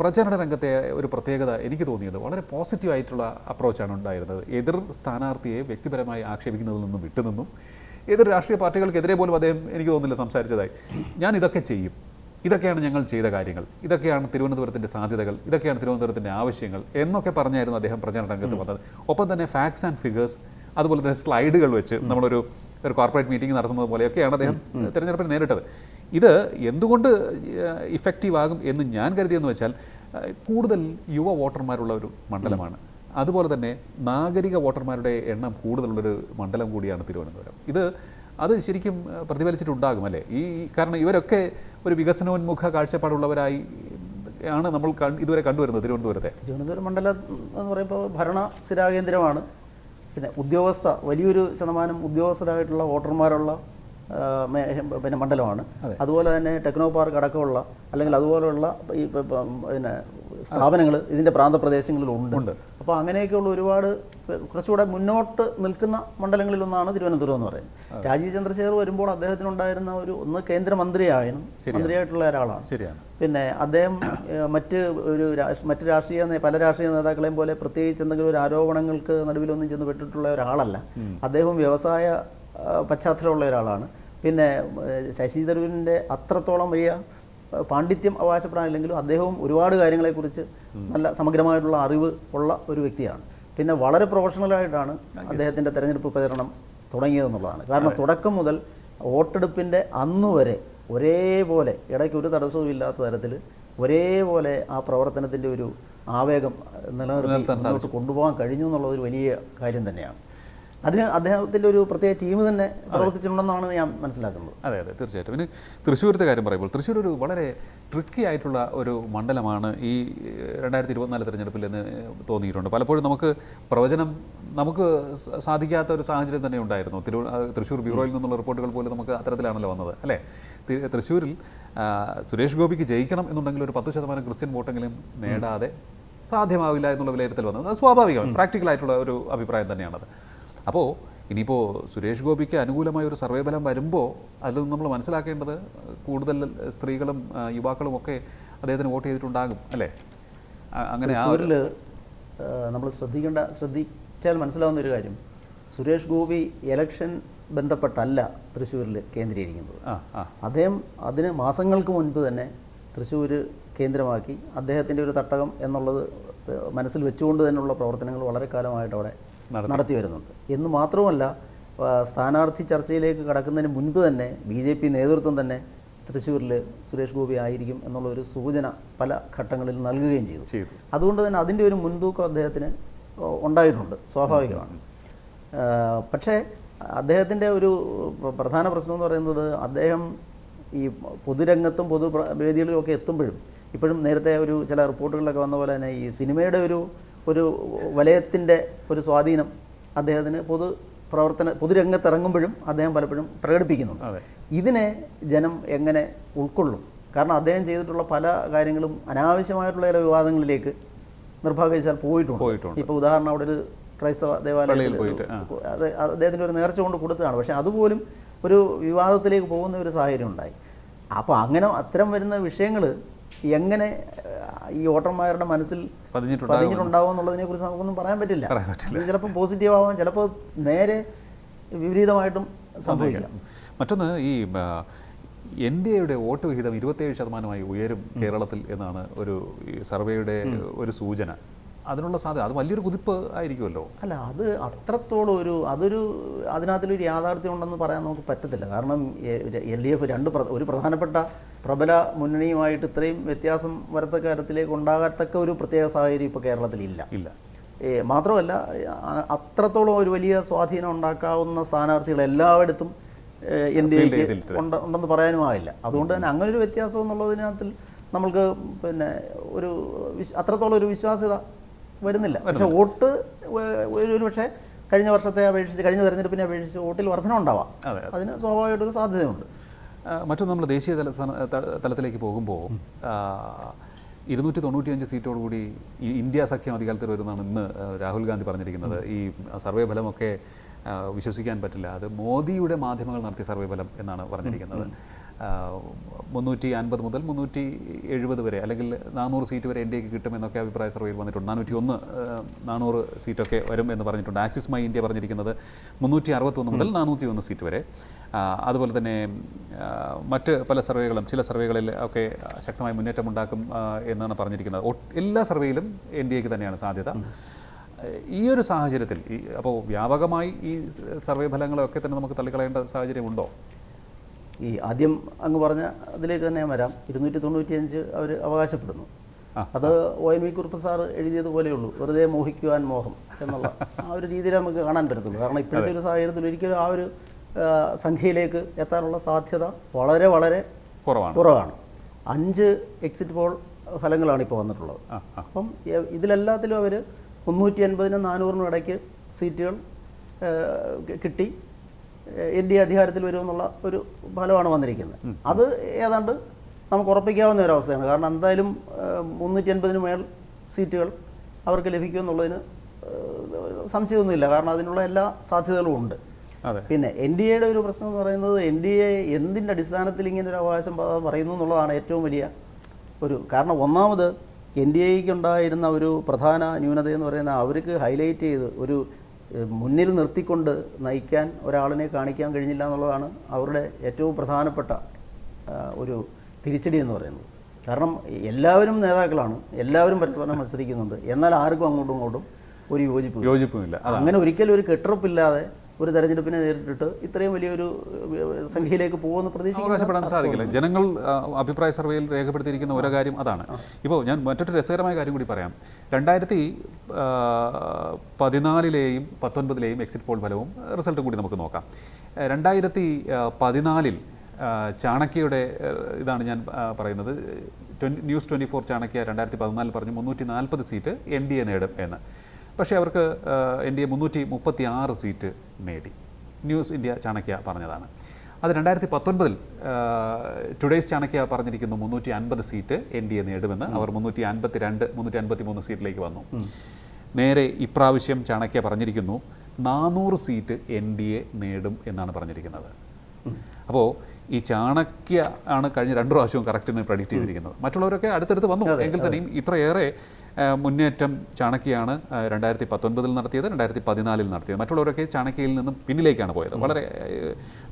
പ്രചരണ രംഗത്തെ ഒരു പ്രത്യേകത എനിക്ക് തോന്നിയത് വളരെ പോസിറ്റീവായിട്ടുള്ള അപ്രോച്ചാണ് ഉണ്ടായിരുന്നത്. എതിർ സ്ഥാനാർത്ഥിയെ വ്യക്തിപരമായി ആക്ഷേപിക്കുന്നതിൽ നിന്നും വിട്ടുനിന്നും എതിർ രാഷ്ട്രീയ പാർട്ടികൾക്കെതിരെ പോലും അദ്ദേഹം എനിക്ക് തോന്നുന്നില്ല സംസാരിച്ചതായി. ഞാൻ ഇതൊക്കെ ചെയ്യും. ഇതൊക്കെയാണ് ഞങ്ങൾ ചെയ്ത കാര്യങ്ങൾ. ഇതൊക്കെയാണ് തിരുവനന്തപുരത്തിന്റെ സാധ്യതകൾ ഇതൊക്കെയാണ് തിരുവനന്തപുരത്തിന്റെ ആവശ്യങ്ങൾ എന്നൊക്കെ പറഞ്ഞായിരുന്നു അദ്ദേഹം പ്രചരണ രംഗത്ത് വന്നത്. ഒപ്പം തന്നെ ഫാക്ട്സ് ആൻഡ് ഫിഗേഴ്സ് അതുപോലെ തന്നെ സ്ലൈഡുകൾ വെച്ച് നമ്മളൊരു ഒരു കോർപ്പറേറ്റ് മീറ്റിംഗ് നടത്തുന്നത് പോലെയൊക്കെയാണ് അദ്ദേഹം തിരഞ്ഞെടുപ്പിന് നേരിട്ടത്. ഇത് എന്തുകൊണ്ട് ഇഫക്റ്റീവ് ആകും എന്ന് ഞാൻ കരുതിയെന്ന് വെച്ചാൽ കൂടുതൽ യുവ വോട്ടർമാരുള്ള ഒരു മണ്ഡലമാണ്. അതുപോലെ തന്നെ നാഗരിക വോട്ടർമാരുടെ എണ്ണം കൂടുതലുള്ളൊരു മണ്ഡലം കൂടിയാണ് തിരുവനന്തപുരം. ഇത് അത് ശരിക്കും പ്രതിഫലിച്ചിട്ടുണ്ടാകും അല്ലേ? ഈ കാരണം ഇവരൊക്കെ ഒരു വികസനോന്മുഖ കാഴ്ചപ്പാടുള്ളവരായി ആണ് നമ്മൾ ഇതുവരെ കണ്ടുവരുന്നത് തിരുവനന്തപുരത്തെ. തിരുവനന്തപുരം മണ്ഡലം എന്ന് പറയുമ്പോൾ ഭരണ സ്ഥിരാകേന്ദ്രമാണ്. പിന്നെ ഉദ്യോഗസ്ഥ വലിയൊരു ശതമാനം ഉദ്യോഗസ്ഥരായിട്ടുള്ള വോട്ടർമാരുള്ള പിന്നെ മണ്ഡലമാണ്. അതുപോലെ തന്നെ ടെക്നോ പാർക്ക് അടക്കമുള്ള അല്ലെങ്കിൽ അതുപോലെയുള്ള ഈ പിന്നെ സ്ഥാപനങ്ങൾ ഇതിന്റെ പ്രാന്തപ്രദേശങ്ങളിലുണ്ട്. ഉണ്ട്. അപ്പോൾ അങ്ങനെയൊക്കെയുള്ള ഒരുപാട് കുറച്ചുകൂടെ മുന്നോട്ട് നിൽക്കുന്ന മണ്ഡലങ്ങളിലൊന്നാണ് തിരുവനന്തപുരം എന്ന് പറയുന്നത്. രാജീവ് ചന്ദ്രശേഖർ വരുമ്പോൾ അദ്ദേഹത്തിനുണ്ടായിരുന്ന ഒരു ഒന്ന് കേന്ദ്രമന്ത്രിയായിരുന്നു മന്ത്രിയായിട്ടുള്ള ഒരാളാണ്. ശരിയാണ്. പിന്നെ അദ്ദേഹം മറ്റ് ഒരു മറ്റ് രാഷ്ട്രീയ പല രാഷ്ട്രീയ നേതാക്കളെയും പോലെ പ്രത്യേകിച്ച് എന്തെങ്കിലും ഒരു ആരോപണങ്ങൾക്ക് നടുവിലൊന്നും ചെന്ന് പെട്ടിട്ടുള്ള ഒരാളല്ല. അദ്ദേഹം വ്യവസായ പശ്ചാത്തലമുള്ള ഒരാളാണ് പിന്നെ ശശി തരൂരിന്റെ അത്രത്തോളം വലിയ പാണ്ഡിത്യം അവകാശപ്പെടാനില്ലെങ്കിലും അദ്ദേഹവും ഒരുപാട് കാര്യങ്ങളെക്കുറിച്ച് നല്ല സമഗ്രമായിട്ടുള്ള അറിവ് ഉള്ള ഒരു വ്യക്തിയാണ്. പിന്നെ വളരെ പ്രൊഫഷണലായിട്ടാണ് അദ്ദേഹത്തിന്റെ തെരഞ്ഞെടുപ്പ് പ്രചരണം തുടങ്ങിയതെന്നുള്ളതാണ്. കാരണം തുടക്കം മുതൽ വോട്ടെടുപ്പിന്റെ അന്ന് വരെ ഒരേപോലെ ഇടയ്ക്ക് ഒരു തടസ്സവും ഇല്ലാത്ത തരത്തിൽ ഒരേപോലെ ആ പ്രവർത്തനത്തിന്റെ ഒരു ആവേഗം നിലനിർത്തി മുന്നോട്ട് കൊണ്ടുപോകാൻ കഴിഞ്ഞു എന്നുള്ളത് ഒരു വലിയ കാര്യം തന്നെയാണ്. അതിന് അദ്ദേഹത്തിന്റെ ഒരു പ്രത്യേക ടീം തന്നെ പ്രവർത്തിച്ചിട്ടുണ്ടെന്നാണ് ഞാൻ മനസ്സിലാക്കുന്നത്. അതെ അതെ തീർച്ചയായിട്ടും. പിന്നെ തൃശ്ശൂരത്തെ കാര്യം പറയുമ്പോൾ തൃശ്ശൂർ ഒരു വളരെ ട്രിക്കി ആയിട്ടുള്ള ഒരു മണ്ഡലമാണ് ഈ രണ്ടായിരത്തി ഇരുപത്തിനാല് തിരഞ്ഞെടുപ്പിൽ എന്ന് തോന്നിയിട്ടുണ്ട്. പലപ്പോഴും നമുക്ക് പ്രവചനം നമുക്ക് സാധിക്കാത്ത ഒരു സാഹചര്യം തന്നെ ഉണ്ടായിരുന്നു. തിരു തൃശ്ശൂർ ബ്യൂറോയിൽ നിന്നുള്ള റിപ്പോർട്ടുകൾ പോലും നമുക്ക് അത്തരത്തിലാണല്ലോ വന്നത് അല്ലേ? തൃശ്ശൂരിൽ സുരേഷ് ഗോപിക്ക് ജയിക്കണം എന്നുണ്ടെങ്കിൽ ഒരു പത്ത് ശതമാനം ക്രിസ്ത്യൻ വോട്ടെങ്കിലും നേടാതെ സാധ്യമാവില്ല എന്നുള്ള വിലയിരുത്തൽ വന്നത്. അത് സ്വാഭാവികമാണ് പ്രാക്ടിക്കൽ ആയിട്ടുള്ള ഒരു അഭിപ്രായം തന്നെയാണത്. അപ്പോൾ ഇനിയിപ്പോൾ സുരേഷ് ഗോപിക്ക് അനുകൂലമായ ഒരു സർവേ ഫലം വരുമ്പോൾ അതിൽ നിന്ന് നമ്മൾ മനസ്സിലാക്കേണ്ടത് കൂടുതൽ സ്ത്രീകളും യുവാക്കളും ഒക്കെ അദ്ദേഹത്തിന് വോട്ട് ചെയ്തിട്ടുണ്ടാകും അല്ലേ? അങ്ങനെ നമ്മൾ ശ്രദ്ധിക്കേണ്ട ശ്രദ്ധിച്ചാൽ മനസ്സിലാവുന്ന ഒരു കാര്യം. സുരേഷ് ഗോപി ഇലക്ഷൻ ബന്ധപ്പെട്ടല്ല തൃശ്ശൂരിൽ കേന്ദ്രീകരിക്കുന്നത്. ആ ആ. അദ്ദേഹം അതിന് മാസങ്ങൾക്ക് മുൻപ് തന്നെ തൃശ്ശൂർ കേന്ദ്രമാക്കി അദ്ദേഹത്തിന്റെ ഒരു തട്ടകം എന്നുള്ളത് മനസ്സിൽ വെച്ചുകൊണ്ട് തന്നെയുള്ള പ്രവർത്തനങ്ങൾ വളരെ കാലമായിട്ട് അവിടെ നടത്തി. വരുന്നുണ്ട്. എന്ന് മാത്രമല്ല സ്ഥാനാർത്ഥി ചർച്ചയിലേക്ക് കടക്കുന്നതിന് മുൻപ് തന്നെ ബി ജെ പി നേതൃത്വം തന്നെ തൃശ്ശൂരിൽ സുരേഷ് ഗോപി ആയിരിക്കും എന്നുള്ള ഒരു സൂചന പല ഘട്ടങ്ങളിൽ നൽകുകയും ചെയ്തു. അതുകൊണ്ട് തന്നെ അതിന്റെ ഒരു മുൻതൂക്കം അദ്ദേഹത്തിന് ഉണ്ടായിട്ടുണ്ട് സ്വാഭാവികമാണ്. പക്ഷേ അദ്ദേഹത്തിന്റെ ഒരു പ്രധാന പ്രശ്നം എന്ന് പറയുന്നത് അദ്ദേഹം ഈ പൊതുരംഗത്തും പൊതു വേദികളിലും ഒക്കെ എത്തുമ്പോഴും ഇപ്പോഴും നേരത്തെ ഒരു ചില റിപ്പോർട്ടുകളിലൊക്കെ വന്ന പോലെ തന്നെ ഈ സിനിമയുടെ ഒരു ഒരു വലയത്തിന്റെ ഒരു സ്വാധീനം അദ്ദേഹത്തിന് പൊതു പ്രവർത്തന പൊതുരംഗത്ത് ഇറങ്ങുമ്പോഴും അദ്ദേഹം പലപ്പോഴും പ്രകടിപ്പിക്കുന്നുണ്ട്. ഇതിനെ ജനം എങ്ങനെ ഉൾക്കൊള്ളും? കാരണം അദ്ദേഹം ചെയ്തിട്ടുള്ള പല കാര്യങ്ങളും അനാവശ്യമായിട്ടുള്ള ചില വിവാദങ്ങളിലേക്ക് നിർഭാഗ്യവശാൽ പോയിട്ടുണ്ട്. ഇപ്പോൾ ഉദാഹരണം അവിടെ ഒരു ക്രൈസ്തവ ദേവാലയത്തിൽ അത് അദ്ദേഹത്തിന്റെ ഒരു നേർച്ച കൊണ്ട് കൊടുത്തതാണ്. പക്ഷേ അതുപോലും ഒരു വിവാദത്തിലേക്ക് പോകുന്ന ഒരു സാഹചര്യം ഉണ്ടായി. അപ്പോൾ അങ്ങനെ അത്തരം വരുന്ന വിഷയങ്ങൾ എങ്ങനെ ഈ വോട്ടർമാരുടെ മനസ്സിൽ പതിഞ്ഞിട്ടുണ്ടാവും എന്നുള്ളതിനെ കുറിച്ച് നമുക്കൊന്നും പറയാൻ പറ്റില്ല. പറയാൻ പറ്റില്ല. ഇത് ചിലപ്പോൾ പോസിറ്റീവ് ആവാം ചിലപ്പോൾ നേരെ വിപരീതമായിട്ടും സംഭവിക്കാം. മറ്റൊന്ന് ഈ എൻ ഡി എയുടെ വോട്ട് വിഹിതം ഇരുപത്തേഴ് ശതമാനമായി ഉയരും കേരളത്തിൽ എന്നാണ് ഒരു സർവേയുടെ ഒരു സൂചന. അതിനുള്ള സാധ്യത അത് വലിയൊരു കുതിപ്പ് ആയിരിക്കുമല്ലോ. അല്ല അത് അത്രത്തോളം ഒരു അതൊരു അതിനകത്തൊരു യാഥാർത്ഥ്യം ഉണ്ടെന്ന് പറയാൻ നമുക്ക് പറ്റത്തില്ല. കാരണം എൽ ഡി എഫ് രണ്ട് ഒരു പ്രധാനപ്പെട്ട പ്രബല മുന്നണിയുമായിട്ട് ഇത്രയും വ്യത്യാസം വരത്തക്ക തരത്തിലേക്ക് ഉണ്ടാകത്തക്ക ഒരു പ്രത്യേക സാഹചര്യം ഇപ്പോൾ കേരളത്തിലില്ല. ഇല്ല. മാത്രമല്ല അത്രത്തോളം ഒരു വലിയ സ്വാധീനം ഉണ്ടാക്കാവുന്ന സ്ഥാനാർത്ഥികൾ എല്ലായിടത്തും എൻ ഡി എക്ക് ഉണ്ട് ഉണ്ടെന്ന് പറയാനും ആവില്ല അതുകൊണ്ട് തന്നെ അങ്ങനെ ഒരു വ്യത്യാസം എന്നുള്ളതിനകത്തിൽ നമ്മൾക്ക് പിന്നെ ഒരു അത്രത്തോളം ഒരു വിശ്വാസ്യത വരുന്നില്ല. പക്ഷെ വോട്ട് ഒരു പക്ഷേ കഴിഞ്ഞ വർഷത്തെ അപേക്ഷിച്ച് കഴിഞ്ഞ തെരഞ്ഞെടുപ്പിനെ അപേക്ഷിച്ച് വോട്ടിൽ വർധന ഉണ്ടാവാം. അതെ അതിന് സ്വാഭാവികമായിട്ടൊരു സാധ്യതയുണ്ട്. മറ്റൊന്ന് നമ്മൾ ദേശീയ തല തലത്തിലേക്ക് പോകുമ്പോൾ ഇരുന്നൂറ്റി തൊണ്ണൂറ്റിയഞ്ച് സീറ്റോടുകൂടി ഈ ഇന്ത്യ സഖ്യം അധികാരത്തിൽ വരുന്നതാണ് ഇന്ന് രാഹുൽ ഗാന്ധി പറഞ്ഞിരിക്കുന്നത്. ഈ സർവേ ഫലമൊക്കെ വിശ്വസിക്കാൻ പറ്റില്ല. അത് മോദിയുടെ മാധ്യമങ്ങൾ നടത്തിയ സർവേ ഫലം എന്നാണ് പറഞ്ഞിരിക്കുന്നത്. മുന്നൂറ്റി അൻപത് മുതൽ മുന്നൂറ്റി എഴുപത് വരെ അല്ലെങ്കിൽ നാനൂറ് സീറ്റ് വരെ എൻ ഡി എക്ക് കിട്ടുമെന്നൊക്കെ അഭിപ്രായ സർവേയിൽ വന്നിട്ടുണ്ട്. നാനൂറ്റി ഒന്ന് നാനൂറ് സീറ്റൊക്കെ വരും എന്ന് പറഞ്ഞിട്ടുണ്ട്. ആക്സിസ് മൈ ഇന്ത്യ പറഞ്ഞിരിക്കുന്നത് മുന്നൂറ്റി അറുപത്തൊന്ന് മുതൽ നാനൂറ്റി ഒന്ന് സീറ്റ് വരെ. അതുപോലെ തന്നെ മറ്റ് പല സർവേകളും ചില സർവേകളിൽ ഒക്കെ ശക്തമായ മുന്നേറ്റം ഉണ്ടാക്കും എന്നാണ് പറഞ്ഞിരിക്കുന്നത്. എല്ലാ സർവേയിലും എൻ ഡി എക്ക് തന്നെയാണ് സാധ്യത. ഈ ഒരു സാഹചര്യത്തിൽ ഈ അപ്പോൾ വ്യാപകമായി ഈ സർവേ ഫലങ്ങളൊക്കെ തന്നെ നമുക്ക് തള്ളിക്കളയേണ്ട സാഹചര്യമുണ്ടോ? ഈ ആദ്യം അങ്ങ് പറഞ്ഞ അതിലേക്ക് തന്നെ വരാം. ഇരുന്നൂറ്റി തൊണ്ണൂറ്റിയഞ്ച് അവർ അവകാശപ്പെടുന്നു. അത് O N V Kurup sir എഴുതിയതുപോലെയുള്ളൂ വെറുതെ മോഹിക്കുവാൻ മോഹം എന്നുള്ള ആ ഒരു രീതിയിൽ നമുക്ക് കാണാൻ പറ്റത്തുള്ളൂ. കാരണം ഇപ്പോഴത്തെ ഒരു സാഹചര്യത്തിൽ ഒരിക്കലും ആ ഒരു സംഖ്യയിലേക്ക് എത്താനുള്ള സാധ്യത വളരെ വളരെ കുറവാണ്. കുറവാണ്. അഞ്ച് എക്സിറ്റ് പോൾ ഫലങ്ങളാണ് ഇപ്പോൾ വന്നിട്ടുള്ളത്. അപ്പം ഇതിലെല്ലാത്തിലും അവർ മുന്നൂറ്റി അൻപതിനും നാനൂറിനും ഇടയ്ക്ക് സീറ്റുകൾ കിട്ടി. എൻ ഡി എ അധികാരത്തിൽ വരുമെന്നുള്ള ഒരു ഫലമാണ് വന്നിരിക്കുന്നത്. അത് ഏതാണ്ട് നമുക്ക് ഉറപ്പിക്കാവുന്ന ഒരു അവസ്ഥയാണ് കാരണം എന്തായാലും മുന്നൂറ്റി അൻപതിന് മേൽ സീറ്റുകൾ അവർക്ക് ലഭിക്കുമെന്നുള്ളതിന് സംശയമൊന്നുമില്ല. കാരണം അതിനുള്ള എല്ലാ സാധ്യതകളും ഉണ്ട്. പിന്നെ എൻ ഡി എയുടെ ഒരു പ്രശ്നം എന്ന് പറയുന്നത് എൻ ഡി എ എന്തിന്റെ അടിസ്ഥാനത്തിൽ ഇങ്ങനെ ഒരു അവകാശം പറയുന്നു എന്നുള്ളതാണ് ഏറ്റവും വലിയ ഒരു കാരണം. ഒന്നാമത് എൻ ഡി എക്ക് ഉണ്ടായിരുന്ന ഒരു പ്രധാന ന്യൂനത എന്ന് പറയുന്നത് അവർക്ക് ഹൈലൈറ്റ് ചെയ്ത് ഒരു മുന്നിൽ നിർത്തിക്കൊണ്ട് നയിക്കാൻ ഒരാളിനെ കാണിക്കാൻ കഴിഞ്ഞില്ല എന്നുള്ളതാണ് അവരുടെ ഏറ്റവും പ്രധാനപ്പെട്ട ഒരു തിരിച്ചടി എന്ന് പറയുന്നത്. കാരണം എല്ലാവരും നേതാക്കളാണ് എല്ലാവരും പരസ്പരം മത്സരിക്കുന്നുണ്ട്. എന്നാൽ ആർക്കും അങ്ങോട്ടും ഇങ്ങോട്ടും ഒരു യോജിപ്പ് യോജിപ്പുമില്ല. അങ്ങനെ ഒരിക്കലും ഒരു കെട്ടുറപ്പില്ലാതെ ഒരു തെരഞ്ഞെടുപ്പിനെ നേരിട്ടിട്ട് ഇത്രയും വലിയൊരു സംഖ്യയിലേക്ക് പോകുമെന്ന് പ്രതീക്ഷിക്കാൻ സാധിക്കില്ല. ജനങ്ങൾ അഭിപ്രായ സർവേയിൽ രേഖപ്പെടുത്തിയിരിക്കുന്ന ഒരു കാര്യം അതാണ്. ഇപ്പോൾ ഞാൻ മറ്റൊരു രസകരമായ കാര്യം കൂടി പറയാം. രണ്ടായിരത്തി പതിനാലിലെയും പത്തൊൻപതിലെയും എക്സിറ്റ് പോൾ ഫലവും റിസൾട്ടും കൂടി നമുക്ക് നോക്കാം. രണ്ടായിരത്തി പതിനാലിൽ ചാണക്യയുടെ ഇതാണ് ഞാൻ പറയുന്നത്. ട്വൻ- ന്യൂസ് ട്വന്റി ഫോർ ചാണക്യ രണ്ടായിരത്തി പതിനാലിൽ പറഞ്ഞു മുന്നൂറ്റി നാൽപ്പത് സീറ്റ് എൻ ഡി എ നേടും എന്ന്. പക്ഷേ അവർക്ക് എൻ ഡി എ മുന്നൂറ്റി മുപ്പത്തി ആറ് സീറ്റ് നേടി. ന്യൂസ് ഇന്ത്യ ചാണക്യ പറഞ്ഞതാണ്. അത് രണ്ടായിരത്തി പത്തൊൻപതിൽ ടുഡേയ്സ് ചാണക്യ പറഞ്ഞിരിക്കുന്നു മുന്നൂറ്റി അൻപത് സീറ്റ് എൻ ഡി എ നേടുമെന്ന്. അവർ മുന്നൂറ്റി അൻപത്തി രണ്ട് മുന്നൂറ്റി അൻപത്തി മൂന്ന് സീറ്റിലേക്ക് വന്നു. നേരെ ഇപ്രാവശ്യം ചാണക്യ പറഞ്ഞിരിക്കുന്നു നാനൂറ് സീറ്റ് എൻ ഡി എ നേടും എന്നാണ് പറഞ്ഞിരിക്കുന്നത്. അപ്പോൾ ഈ ചാണക്യ ആണ് കഴിഞ്ഞ രണ്ട് പ്രാവശ്യവും കറക്റ്റ് പ്രഡിക്റ്റ് ചെയ്തിരിക്കുന്നത്. മറ്റുള്ളവരൊക്കെ അടുത്തടുത്ത് വന്നു. എങ്കിൽ തന്നെയും ഇത്രയേറെ മുന്നേറ്റം ചാണക്യയാണ് രണ്ടായിരത്തി പത്തൊൻപതിൽ നടത്തിയത് രണ്ടായിരത്തി പതിനാലിൽ നടത്തിയത്. മറ്റുള്ളവരൊക്കെ ചാണക്യയിൽ നിന്നും പിന്നിലേക്കാണ് പോയത്. വളരെ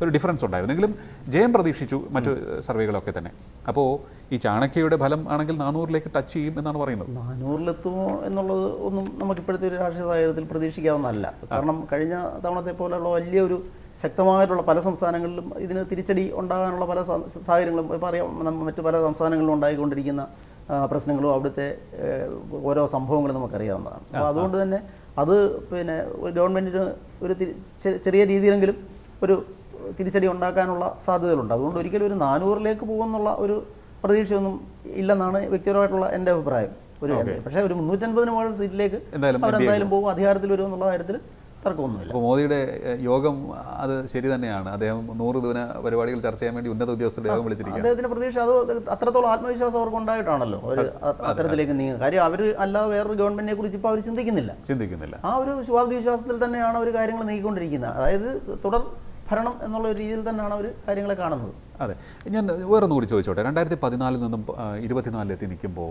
ഒരു ഡിഫറൻസ് ഉണ്ടായിരുന്നെങ്കിലും ജയം പ്രതീക്ഷിച്ചു മറ്റു സർവേകളൊക്കെ തന്നെ. അപ്പോൾ ഈ ചാണക്യയുടെ ഫലം ആണെങ്കിൽ നാനൂറിലേക്ക് ടച്ച് ചെയ്യും എന്നാണ് പറയുന്നത്. നാനൂറിലെത്തുമോ എന്നുള്ളത് ഒന്നും നമുക്കിപ്പോഴത്തെ ഒരു രാഷ്ട്രീയ സാഹചര്യത്തിൽ പ്രതീക്ഷിക്കാവുന്നതല്ല. കാരണം കഴിഞ്ഞ തവണത്തെ പോലെയുള്ള വലിയൊരു ശക്തമായിട്ടുള്ള പല സംസ്ഥാനങ്ങളിലും ഇതിന് തിരിച്ചടി ഉണ്ടാകാനുള്ള പല സാഹചര്യങ്ങളും ഇപ്പോൾ അറിയാം മറ്റ് പല സംസ്ഥാനങ്ങളിലും ഉണ്ടായിക്കൊണ്ടിരിക്കുന്ന പ്രശ്നങ്ങളും അവിടുത്തെ ഓരോ സംഭവങ്ങളും നമുക്കറിയാവുന്നതാണ്. അപ്പോൾ അതുകൊണ്ട് തന്നെ അത് പിന്നെ ഗവൺമെന്റിന് ഒരു ചെറിയ രീതിയിലെങ്കിലും ഒരു തിരിച്ചടി ഉണ്ടാക്കാനുള്ള സാധ്യതകളുണ്ട്. അതുകൊണ്ട് ഒരിക്കലും ഒരു നാനൂറിലേക്ക് പോകുമെന്നുള്ള ഒരു പ്രതീക്ഷയൊന്നും ഇല്ലെന്നാണ് വ്യക്തിപരമായിട്ടുള്ള എന്റെ അഭിപ്രായം. ഒരു പക്ഷേ ഒരു മുന്നൂറ്റൻപതിന് മുകളിൽ സീറ്റിലേക്ക് അവരെന്തായാലും പോകും. അധികാരത്തിൽ വരുമെന്നുള്ള കാര്യത്തിൽ തർക്കമൊന്നുമില്ല. അപ്പോൾ മോദിയുടെ യോഗം അത് ശരി തന്നെയാണ്. അദ്ദേഹം നൂറ് ദിന പരിപാടികൾ ചർച്ച ചെയ്യാൻ വേണ്ടി ഉന്നത ഉദ്യോഗസ്ഥരുടെ യോഗം വിളിച്ചിരിക്കുകയാണ്. അദ്ദേഹത്തിന്റെ പ്രതീക്ഷ അത് അത്രത്തോളം ആത്മവിശ്വാസം അവർക്ക് ഉണ്ടായിട്ടാണല്ലോ. അവർ അത്തരത്തിലേക്ക് നീങ്ങുന്നത് കാര്യം അവർ അല്ലാതെ വേറൊരു ഗവൺമെന്റിനെ കുറിച്ച് ഇപ്പോൾ അവർ ചിന്തിക്കുന്നില്ല. ചിന്തിക്കുന്നില്ല. ആ ഒരു ശുഭാപ്തി വിശ്വാസത്തിൽ തന്നെയാണ് അവർ കാര്യങ്ങൾ നീക്കിക്കൊണ്ടിരിക്കുന്നത്. അതായത് തുടർ ഭരണം എന്നുള്ള രീതിയിൽ തന്നെയാണ് അവർ കാര്യങ്ങളെ കാണുന്നത്. അതെ. ഞാൻ വേറൊന്നും കൂടി ചോദിച്ചോട്ടെ. രണ്ടായിരത്തി പതിനാലിൽ നിന്നും ഇരുപത്തിനാലിലെത്തി നിൽക്കുമ്പോൾ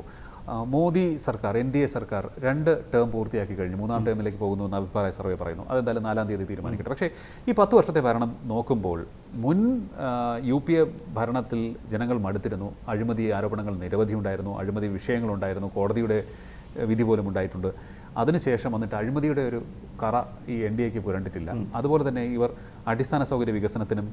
മോദി സർക്കാർ എൻ ഡി എ സർക്കാർ രണ്ട് ടേം പൂർത്തിയാക്കി കഴിഞ്ഞു. മൂന്നാം ടേമിലേക്ക് പോകുന്നു എന്ന് അഭിപ്രായ സർവേ പറയുന്നു. അതെന്തായാലും നാലാം തീയതി തീരുമാനിക്കട്ടെ. പക്ഷേ ഈ പത്ത് വർഷത്തെ ഭരണം നോക്കുമ്പോൾ മുൻ യു പി എ ഭരണത്തിൽ ജനങ്ങൾ മടുത്തിരുന്നു. അഴിമതി ആരോപണങ്ങൾ നിരവധി ഉണ്ടായിരുന്നു. അഴിമതി വിഷയങ്ങളുണ്ടായിരുന്നു കോടതിയുടെ വിധി പോലും ഉണ്ടായിട്ടുണ്ട്. അതിനുശേഷം വന്നിട്ട് അഴിമതിയുടെ ഒരു കറ ഈ എൻ ഡി എക്ക് പുരണ്ടിട്ടില്ല. അതുപോലെ തന്നെ ഇവർ അടിസ്ഥാന സൗകര്യ വികസനത്തിനും